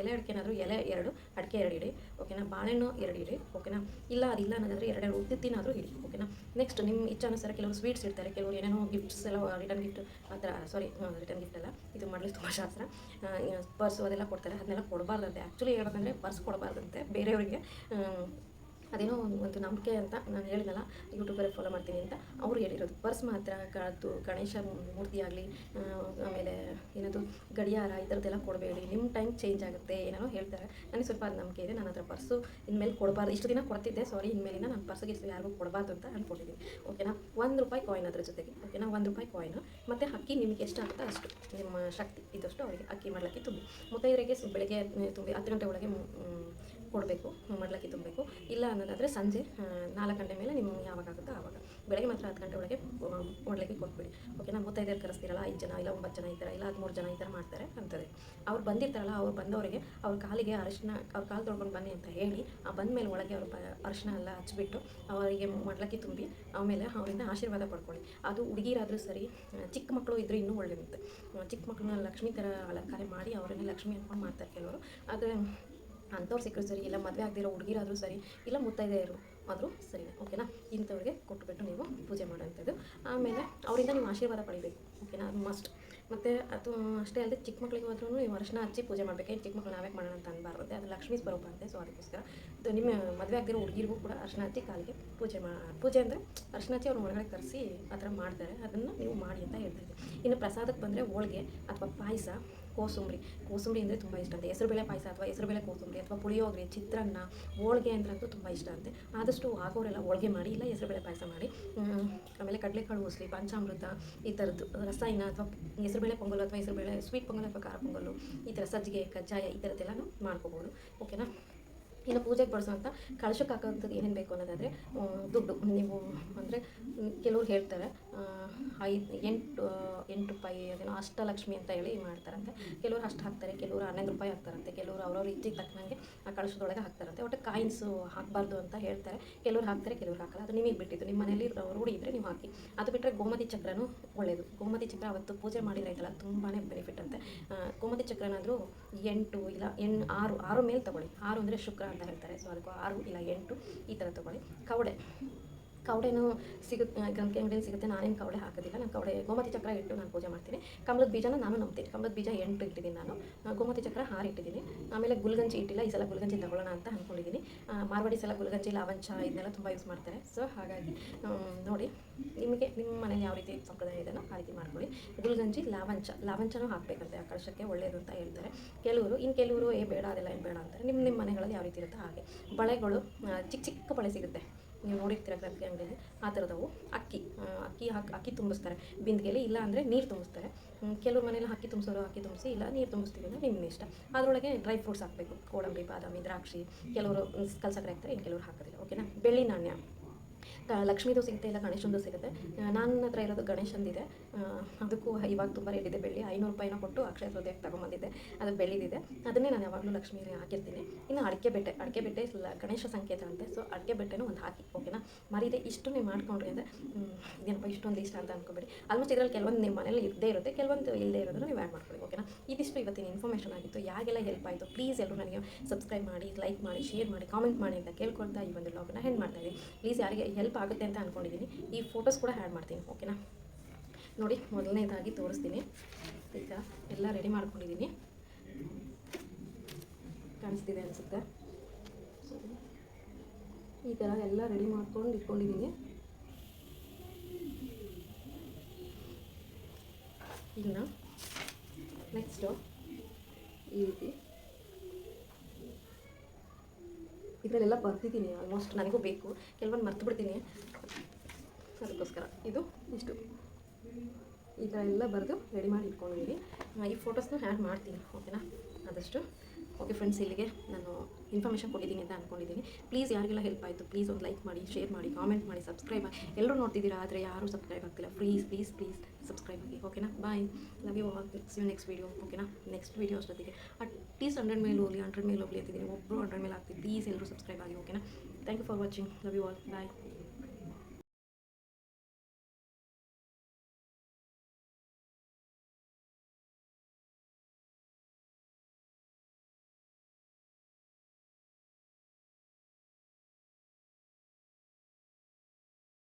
ಎಲೆ ಅಡಿಕೆ ಏನಾದರೂ, ಎಲೆ ಎರಡು, ಅಡಿಕೆ ಎರಡು ಇಡಿ, ಓಕೆನಾ? ಬಾಳೆಹಣ್ಣು ಎರಡು ಇಡಿ, ಓಕೆನಾ? ಇಲ್ಲ, ಅದಿಲ್ಲ ಅನ್ನೋದಾದರೆ ಎರಡೆರಡು ಉದ್ದಿತ್ತಿನಾದರೂ ಇಡಿ, ಓಕೆನಾ? ನೆಕ್ಸ್ಟ್ ನಿಮ್ಮ ಇಚ್ಛಾನುಸಾರ ಕೆಲವರು ಸ್ವೀಟ್ಸ್ ಇಡ್ತಾರೆ, ಕೆಲವರು ಏನೇನೋ ಗಿಫ್ಟ್ಸ್ ಎಲ್ಲ ರಿಟರ್ನ್ ಗಿಫ್ಟ್ ಆ ಥರ ಸಾರಿ ರಿಟರ್ನ್ ಗಿಫ್ಟ್ ಅಲ್ಲ, ಇದು ಮಾಡಲಿಕ್ಕೆ ತುಂಬ ಶಾಸ್ತ್ರ. ಪರ್ಸು ಅದೆಲ್ಲ ಕೊಡ್ತಾರೆ, ಅದನ್ನೆಲ್ಲ ಕೊಡಬಾರ್ದಂತೆ. ಆ್ಯಕ್ಚುಲಿ ಹೇಳ್ಬೇಕಂದ್ರೆ ಪರ್ಸ್ ಕೊಡಬಾರ್ದಂತೆ, ಬೇರೆಯವರಿಗೆ ಅದೇನೋ ಒಂದು ನಂಬಿಕೆ ಅಂತ ನಾನು ಹೇಳಿದ್ನಲ್ಲ ಯೂಟ್ಯೂಬರೇ ಫಾಲೋ ಮಾಡ್ತೀನಿ ಅಂತ ಅವರು ಹೇಳಿರೋದು. ಪರ್ಸ್ ಮಾತ್ರ ಕದ್ದು ಗಣೇಶ ಮೂರ್ತಿ ಆಗಲಿ ಆಮೇಲೆ ಏನದು ಗಡಿಯಾರ ಈ ಥರದ್ದೆಲ್ಲ ಕೊಡಬೇಡಿ, ನಿಮ್ಮ ಟೈಮ್ ಚೇಂಜ್ ಆಗುತ್ತೆ, ಏನೇನೋ ಹೇಳ್ತಾರೆ. ನನಗೆ ಸ್ವಲ್ಪ ಅದು ನಂಬಿಕೆ ಇದೆ ನಾನು ಹತ್ರ ಪರ್ಸು ಇನ್ಮೇಲೆ ಕೊಡಬಾರ್ದು. ಇಷ್ಟು ದಿನ ಕೊಡ್ತಿದ್ದೆ ಸಾರಿ ಇನ್ಮೇಲಿನ ನಾನು ಪರ್ಸಿಗೆ ಯಾರಿಗೂ ಕೊಡಬಾರ್ದು ಅಂತ ಅಂದ್ಕೊಂಡಿದ್ದೀನಿ ಓಕೆನಾ ಒಂದು ರೂಪಾಯಿ ಕಾಯಿನ್ ಅದ್ರ ಜೊತೆಗೆ. ಓಕೆನಾ ಒಂದು ರೂಪಾಯಿ ಕಾಯಿನ್ ಮತ್ತು ಅಕ್ಕಿ ನಿಮಗೆ ಎಷ್ಟು ಆಗುತ್ತೋ ಅಷ್ಟು. ನಿಮ್ಮ ಶಕ್ತಿ ಇದಷ್ಟು ಅವರಿಗೆ ಅಕ್ಕಿ ಮಾಡಲಿಕ್ಕೆ ತುಂಬಿ. ಮುತ್ತೈದರಿಗೆ ಬೆಳಗ್ಗೆ ತುಂಬಿ ಹತ್ತು ಗಂಟೆ ಒಳಗೆ ಕೊಡಬೇಕು, ಮಡಲಕ್ಕಿ ತುಂಬಬೇಕು. ಇಲ್ಲ ಅನ್ನೋದಾದರೆ ಸಂಜೆ ನಾಲ್ಕು ಗಂಟೆ ಮೇಲೆ ನಿಮ್ಗೆ ಯಾವಾಗ ಆಗುತ್ತೋ ಆವಾಗ ಬೆಳಗ್ಗೆ ಮಾತ್ರ ಹತ್ತು ಗಂಟೆ ಒಳಗೆ ಮಡ್ಲಕ್ಕಿ ಕೊಟ್ಬಿಡಿ. ಓಕೆನಾ ಮುತ್ತೈದೆಯರು ಕರೆಸ್ತೀರಲ್ಲ, ಐದು ಜನ ಇಲ್ಲ ಒಂಬತ್ತು ಜನ ಈ ಥರ, ಇಲ್ಲ ಹದಿಮೂರು ಜನ ಈ ಥರ ಮಾಡ್ತಾರೆ ಅಂತದೆ ಅವ್ರು ಬಂದಿರ್ತಾರಲ್ಲ, ಅವ್ರು ಬಂದವರಿಗೆ ಅವ್ರ ಕಾಲಿಗೆ ಅರಿಶಿನ, ಅವ್ರ ಕಾಲು ತೊಳ್ಕೊಂಡು ಬನ್ನಿ ಅಂತ ಹೇಳಿ, ಆ ಬಂದ ಮೇಲೆ ಒಳಗೆ ಅವರು ಅರಿಶಿನ ಎಲ್ಲ ಹಚ್ಚಿಬಿಟ್ಟು ಅವರಿಗೆ ಮಡಲಕ್ಕಿ ತುಂಬಿ, ಆಮೇಲೆ ಅವರಿಂದ ಆಶೀರ್ವಾದ ಪಡ್ಕೊಳ್ಳಿ. ಅದು ಹುಡುಗಿರಾದರೂ ಸರಿ ಚಿಕ್ಕ ಮಕ್ಕಳು ಇದ್ರೆ ಇನ್ನೂ ಒಳ್ಳೆಯದಂತೆ ಚಿಕ್ಕ ಮಕ್ಕಳನ್ನ ಲಕ್ಷ್ಮಿ ಥರ ಅಲಂಕಾರ ಮಾಡಿ ಅವರನ್ನೇ ಲಕ್ಷ್ಮಿ ಅನ್ಕೊಂಡು ಮಾಡ್ತಾರೆ ಕೆಲವರು. ಆದರೆ ಅಂಥವ್ರು ಸಿಕ್ಕರು ಸರಿ, ಇಲ್ಲ ಮದುವೆ ಆಗದಿರೋ ಹುಡುಗಿರಾದರೂ ಸರಿ, ಇಲ್ಲ ಮುತ್ತೈದೆಯರು ಆದರೂ ಸರಿ, ಓಕೆನಾ? ಇಂಥವ್ರಿಗೆ ಕೊಟ್ಟುಬಿಟ್ಟು ನೀವು ಪೂಜೆ ಮಾಡೋಂಥದ್ದು. ಆಮೇಲೆ ಅವರಿಂದ ನೀವು ಆಶೀರ್ವಾದ ಪಡಿಬೇಕು, ಓಕೆನಾ? ಅದು ಮಸ್ಟ್ ಮತ್ತು ಅದು ಅಷ್ಟೇ ಅಲ್ಲದೆ ಚಿಕ್ಕ ಮಕ್ಕಳಿಗೆ ಹೋದ್ರೂ ನೀವು ಅರ್ಶಿನ ಹಚ್ಚಿ ಪೂಜೆ ಮಾಡಬೇಕು. ಚಿಕ್ಕ ಮಕ್ಕಳು ನಾವೇ ಮಾಡೋಣ ಅಂತ ಅನ್ಬಾರ್ದು. ಅದು ಲಕ್ಷ್ಮೀ ಸ್ವರೂಪ ಅಂತೆ ಸೊ ಅದಕ್ಕೋಸ್ಕರ. ಅದು ನಿಮ್ಮ ಮದುವೆ ಆಗಿರೋ ಹುಡುಗಿರಿಗೂ ಕೂಡ ಅರ್ಶನ ಹಚ್ಚಿ ಕಾಲಿಗೆ ಪೂಜೆ ಮಾ, ಪೂಜೆ ಅಂದರೆ ಅರ್ಶಿನ ಹಚ್ಚಿ ಅವ್ರು ಒಳಗಡೆ ಕರೆಸಿ ಆ ಥರ ಮಾಡ್ತಾರೆ. ಅದನ್ನು ನೀವು ಮಾಡಿ ಅಂತ ಹೇಳ್ತಿದ್ದೆ ಇನ್ನು ಪ್ರಸಾದಕ್ಕೆ ಬಂದರೆ ಹೋಳಿಗೆ ಅಥವಾ ಪಾಯಸ ಕೋಸಂಬರಿ. ಕೋಸಂಬರಿ ಅಂದರೆ ತುಂಬ ಇಷ್ಟ ಅಂತೆ. ಹೆಸರುಬೇಳೆ ಪಾಯಸ ಅಥವಾ ಹೆಸರುಬೇಳೆ ಕೋಸಂಬರಿ ಅಥವಾ ಪುಳಿಯೋಗರೆ, ಚಿತ್ರಾನ್ನ, ಹೋಳಿಗೆ ಅಂದ್ರಂತೂ ತುಂಬ ಇಷ್ಟ ಅಂತೆ. ಆದಷ್ಟು ಆಗೋರೆಲ್ಲ ಹೋಳಿಗೆ ಮಾಡಿ, ಇಲ್ಲ ಹೆಸರುಬೇಳೆ ಪಾಯಸ ಮಾಡಿ. ಆಮೇಲೆ ಕಡಲೆಕಾಳು ಉಸ್ಲಿ, ಪಂಚಾಮೃತ, ಈ ಥರದ್ದು ರಸಾಯನ ಅಥವಾ ಹೆಸರುಬೇಳೆ ಪೊಂಗಲು ಅಥವಾ ಹೆಸರುಬೇಳೆ ಸ್ವೀಟ್ ಪೊಂಗಲ್ ಅಥವಾ ಖಾರ ಪೊಂಗಲ್ಲು ಈ ಥರ ಸಜ್ಜಿಗೆ, ಕಜ್ಜಾಯ ಈ ಥರದ್ದೆಲ್ಲ ಮಾಡ್ಕೋಬೋದು. ಓಕೆನಾ ಇನ್ನು ಪೂಜೆಗೆ ಬಳಸುವಂಥ ಕಳಶಕ್ಕೆ ಹಾಕೋಂಥದ್ದು ಏನೇನು ಬೇಕು ಅನ್ನೋದಾದರೆ ದುಡ್ಡು. ನೀವು ಅಂದರೆ ಕೆಲವ್ರು ಹೇಳ್ತಾರೆ ಐದು, ಎಂಟು ಎಂಟು ರೂಪಾಯಿ ಅದೇನೋ ಅಷ್ಟಲಕ್ಷ್ಮಿ ಅಂತ ಹೇಳಿ ಮಾಡ್ತಾರಂತೆ. ಕೆಲವರು ಅಷ್ಟು ಹಾಕ್ತಾರೆ, ಕೆಲವರು ಹನ್ನೊಂದು ರೂಪಾಯಿ ಹಾಕ್ತಾರಂತೆ, ಕೆಲವರು ಅವ್ರವ್ರ ಇಚ್ಛೆಗೆ ತಕ್ಕಂಗೆ ಆ ಕಳಶದೊಳಗೆ ಹಾಕ್ತಾರಂತೆ. ಒಟ್ಟು ಕಾಯಿನ್ಸು ಹಾಕಬಾರ್ದು ಅಂತ ಹೇಳ್ತಾರೆ. ಕೆಲವ್ರು ಹಾಕ್ತಾರೆ, ಕೆಲವ್ರು ಹಾಕಲ್ಲ. ಅದು ನಿಮಗೆ ಬಿಟ್ಟಿದ್ದು. ನಿಮ್ಮ ಮನೇಲಿ ರೂಢಿ ಇದ್ದರೆ ನೀವು ಹಾಕಿ. ಅದು ಬಿಟ್ಟರೆ ಗೋಮತಿ ಚಕ್ರನೂ ಒಳ್ಳೆಯದು ಗೋಮತಿ ಚಕ್ರ ಅವತ್ತು ಪೂಜೆ ಮಾಡಿದ್ರೈತಲ್ಲ ತುಂಬಾ ಬೆನಿಫಿಟ್ ಅಂತೆ. ಗೋಮತಿ ಚಕ್ರನಾದರೂ ಎಂಟು ಇಲ್ಲ ಎಣ್ ಆರು ಆರು ಮೇಲೆ ತಗೊಳ್ಳಿ. ಆರು ಅಂದರೆ ಶುಕ್ರ ಅಂತ ಹೇಳ್ತಾರೆ. ಸೊ, ಅದಕ್ಕೂ ಆರು ಇಲ್ಲ, ಎಂಟು ಈ ಥರ ತಗೊಳ್ಳಿ. ಕವಡೆ. ಕವಡೆನೂ ಸಿಗುತ್ತೆ, ಗಂಗೆ ಅಂಗಡಿಯಲ್ಲಿ ಸಿಗುತ್ತೆ, ನಾನೇನು ಕವಡೆ ಹಾಕೋದಿಲ್ಲ. ನಾನು ಕವಡೆ, ಗೋಮತಿ ಚಕ್ರ ಇಟ್ಟು ನಾನು ಪೂಜೆ ಮಾಡ್ತೀನಿ. ಕಮಲದ ಬೀಜನ ನಾನು ನಂಬ್ತೀನಿ. ಕಮಲದ ಬೀಜ ಎಂಟು ಇಟ್ಟಿದ್ದೀನಿ ನಾನು. ಗೋಮತಿ ಚಕ್ರ ಹಾರು ಇಟ್ಟಿದ್ದೀನಿ. ಆಮೇಲೆ ಗುಲ್ಗಂಜಿ ಇಟ್ಟಿಲ್ಲ, ಈ ಸಲ ಗುಲ್ಗಂಜಿ ತಗೊಳ್ಳೋಣ ಅಂತ ಅಂದ್ಕೊಂಡಿದ್ದೀನಿ ಮಾರ್ವಾಡಿ ಸಲ ಗುಲ್ಗಂಜಿ, ಲಾವಂಚ ಇದನ್ನೆಲ್ಲ ತುಂಬ ಯೂಸ್ ಮಾಡ್ತಾರೆ. ಸೊ ಹಾಗಾಗಿ ನೋಡಿ, ನಿಮಗೆ ನಿಮ್ಮ ಮನೆಯಲ್ಲಿ ಯಾವ ರೀತಿ ಸಂಪ್ರದಾಯ ಇದೆಯೋ ಆ ರೀತಿ ಮಾಡ್ಕೊಳ್ಳಿ. ಗುಲ್ಗಂಜಿ, ಲಾವಂಚ, ಲಾವಂಚನೂ ಹಾಕಬೇಕಂತೆ ಆ ಕಳಶಕ್ಕೆ ಒಳ್ಳೆಯದು ಅಂತ ಹೇಳ್ತಾರೆ. ಕೆಲವರು ಇನ್ನು ಕೆಲವರು ಏ, ಬೇಡ, ಅದೆಲ್ಲ ಏನು ಬೇಡ ಅಂತಾರೆ. ನಿಮ್ಮ ನಿಮ್ಮ ಮನೆಗಳಲ್ಲಿ ಯಾವ ರೀತಿ ಇರುತ್ತೋ ಹಾಗೆ. ಬಳೆಗಳು ಚಿಕ್ಕ ಚಿಕ್ಕ ಬಳೆ ಸಿಗುತ್ತೆ. ನೀವು ನೋಡಿರ್ತೀರ ಗ್ರಂಥಿ ಅಂಗಡಿಯಲ್ಲಿ, ಆ ಥರದವು ಅಕ್ಕಿ ಅಕ್ಕಿ ಹಾಕಿ, ಅಕ್ಕಿ ತುಂಬಿಸ್ತಾರೆ. ಬಿಂದಿಗೆಯಲ್ಲಿ ಇಲ್ಲ ಅಂದರೆ ನೀರು ತುಂಬಿಸ್ತಾರೆ. ಕೆಲವ್ರ ಮನೇಲಿ ಅಕ್ಕಿ ತುಂಬಿಸೋರು, ಅಕ್ಕಿ ತುಂಬಿಸಿ, ಇಲ್ಲ ನೀರು ತುಂಬಿಸ್ತೀವಿ ಅಂದರೆ ನಿಮ್ಮ ಇಷ್ಟ. ಅದರೊಳಗೆ ಡ್ರೈ ಫ್ರೂಟ್ಸ್ ಹಾಕಬೇಕು. ಗೋಡಂಬಿ ಬಾದಾಮಿ, ದ್ರಾಕ್ಷಿ, ಕೆಲವರು ಕಲ್ಸಕ್ಕರೆ ಹಾಕ್ತಾರೆ, ಇನ್ನು ಕೆಲವರು ಹಾಕೋದಿಲ್ಲ, ಓಕೆನಾ? ಬೆಳ್ಳಿ ನಾಣ್ಯ. ಲಕ್ಷ್ಮೀದು ಸಿಗುತ್ತೆ, ಇಲ್ಲ ಗಣೇಶಂದು ಸಿಗುತ್ತೆ. ನನ್ನ ಹತ್ರ ಇರೋದು ಗಣೇಶಂದಿದೆ. ಅದಕ್ಕೂ ಇವಾಗ ತುಂಬ ರೇಟ್ ಇದೆ. ಬೆಳ್ಳಿ ಐನೂರು ರೂಪಾಯಿನ ಕೊಟ್ಟು ಅಕ್ಷಯ ತೃತೀಯಕ್ಕೆ ತೊಗೊಂಬಂದಿದ್ದೆ. ಅದು ಬೆಳ್ಳಿದಿದೆ. ಅದನ್ನೇ ನಾನು ಯಾವಾಗಲೂ ಲಕ್ಷ್ಮೀಲಿ ಹಾಕಿರ್ತೀನಿ. ಇನ್ನು ಅಡಿಕೆ ಬೆಟ್ಟೆ ಅಡಿಕೆ ಬೆಟ್ಟೆ ಗಣೇಶ ಸಂಕೇತ ಅಂತೆ. ಸೊ ಅಡಿಕೆ ಬೆಟ್ಟೆನೂ ಒಂದು ಹಾಕಿ ಓಕೆನಾ ಮರೀದೆ ಇಷ್ಟು ನೀವು ಮಾಡ್ಕೊಂಡ್ರಿ ಅಂದರೆ ಏನಪ್ಪ, ಇಷ್ಟೊಂದು ಇಷ್ಟ ಅಂತ ಅನ್ಕೋಬೇಡಿ. ಆಲ್ಮೋಸ್ಟ್ ಇದರಲ್ಲಿ ಕೆಲವೊಂದು ನಿಮ್ಮ ಮನೇಲಿ ಇದ್ದೇ ಇರುತ್ತೆ. ಕೆಲವೊಂದು ಇಲ್ಲದೇ ಇರೋದನ್ನು ನೀವು ಆ್ಯಡ್ ಮಾಡ್ಕೊಳ್ಳಿ ಓಕೆನಾ ಇದಿಷ್ಟು ಇವತ್ತಿನ ಇನ್ಫಾರ್ಮೇಷನ್ ಆಗಿತ್ತು. ಯಾಗೆಲ್ಲ ಹೆಲ್ಪ್ ಆಯಿತು ಪ್ಲೀಸ್ ಎಲ್ಲರೂ ನನಗೆ ಸಬ್ಸ್ಕ್ರೈಬ್ ಮಾಡಿ ಲೈಕ್ ಮಾಡಿ ಶೇರ್ ಮಾಡಿ ಕಾಮೆಂಟ್ ಮಾಡಿ ಅಂತ ಕೇಳ್ಕೊಳ್ತಾ ಈ ಒಂದು ಲಾಗನ್ನ ಹೆಂಡ್ ಮಾಡ್ತಾ ಇದ್ದೀನಿ. ಪ್ಲೀಸ್ ಯಾರಿಗೆ ಹೆಲ್ಪ್ ಆಗುತ್ತೆ ಅಂತ ಅಂದ್ಕೊಂಡಿದ್ದೀನಿ ಈ ಫೋಟೋಸ್ ಕೂಡ ಆ್ಯಡ್ ಮಾಡ್ತೀನಿ ಓಕೆನಾ ನೋಡಿ, ಮೊದಲನೇದಾಗಿ ತೋರಿಸ್ತೀನಿ. ಈಗ ಎಲ್ಲ ರೆಡಿ ಮಾಡ್ಕೊಂಡಿದ್ದೀನಿ ಕಾಣಿಸ್ತಿದೆ ಅನಿಸುತ್ತೆ. ಈ ಥರ ಎಲ್ಲ ರೆಡಿ ಮಾಡ್ಕೊಂಡು ಇಟ್ಕೊಂಡಿದ್ದೀನಿ ಇನ್ನು ನೆಕ್ಸ್ಟು ಈ ರೀತಿ. ಇದರಲ್ಲೆಲ್ಲ ಬರ್ತಿದ್ದೀನಿ ಆಲ್ಮೋಸ್ಟ್ ನನಗೂ ಬೇಕು. ಕೆಲವೊಂದು ಮರ್ತು ಬಿಡ್ತೀನಿ ಅದಕ್ಕೋಸ್ಕರ. ಇದು ಇಷ್ಟು. ಥರ ಎಲ್ಲ ಬರೆದು ರೆಡಿ ಮಾಡಿ ಇಟ್ಕೊಂಡಿದ್ದೀನಿ ಈ ಫೋಟೋಸ್ನ ಆ್ಯಡ್ ಮಾಡ್ತೀನಿ ಓಕೆನಾ ಆದಷ್ಟು. ಓಕೆ ಫ್ರೆಂಡ್ಸ್ ಇಲ್ಲಿಗೆ ನಾನು ಇನ್ಫಾರ್ಮೇಷನ್ ಕೊಟ್ಟಿದ್ದೀನಿ ಅಂತ ಅಂದ್ಕೊಂಡಿದ್ದೀನಿ ಪ್ಲೀಸ್ ಯಾರಿಗೆಲ್ಲ ಹೆಲ್ಪ್ ಆಯಿತು ಪ್ಲೀಸ್ ಒಂದು ಲೈಕ್ ಮಾಡಿ ಶೇರ್ ಮಾಡಿ ಕಾಮೆಂಟ್ ಮಾಡಿ ಸಬ್ಸ್ಕ್ರೈಬ್ ಎಲ್ಲರೂ ನೋಡ್ತಿದ್ದೀರಾ, ಆದರೆ ಯಾರೂ ಸಬ್ಸ್ಕ್ರೈಬ್ ಆಗ್ತಿಲ್ಲ. ಪ್ಲೀಸ್ ಪ್ಲೀಸ್ ಪ್ಲೀಸ್ ಸಬ್ಸ್ಕ್ರೈಬ್ ಆಗಿ ಓಕೆನಾ bye love you all see next video ಓಕೆನಾ ನೆಕ್ಸ್ಟ್ ವೀಡಿಯೋ ಅಷ್ಟೊತ್ತಿಗೆ. ಅಟ್ಲೀಸ್ಟ್ ಹಂಡ್ರೆಡ್ ಮೇಲೆ ಹೋಗಲಿ ಹಂಡ್ರೆಡ್ ಮೇಲೆ ಹೋಗಲಿ ಅಂತಿದ್ದೀನಿ. ಒಬ್ಬರು ಹಂಡ್ರೆಡ್ ಮೇಲೆ ಆಗ್ತೀವಿ ಪ್ಲೀಸ್ ಎಲ್ಲರೂ ಸಬ್ಸ್ಕ್ರೈಬ್ ಆಗಿ ಓಕೆನಾ thank you for watching love you all bye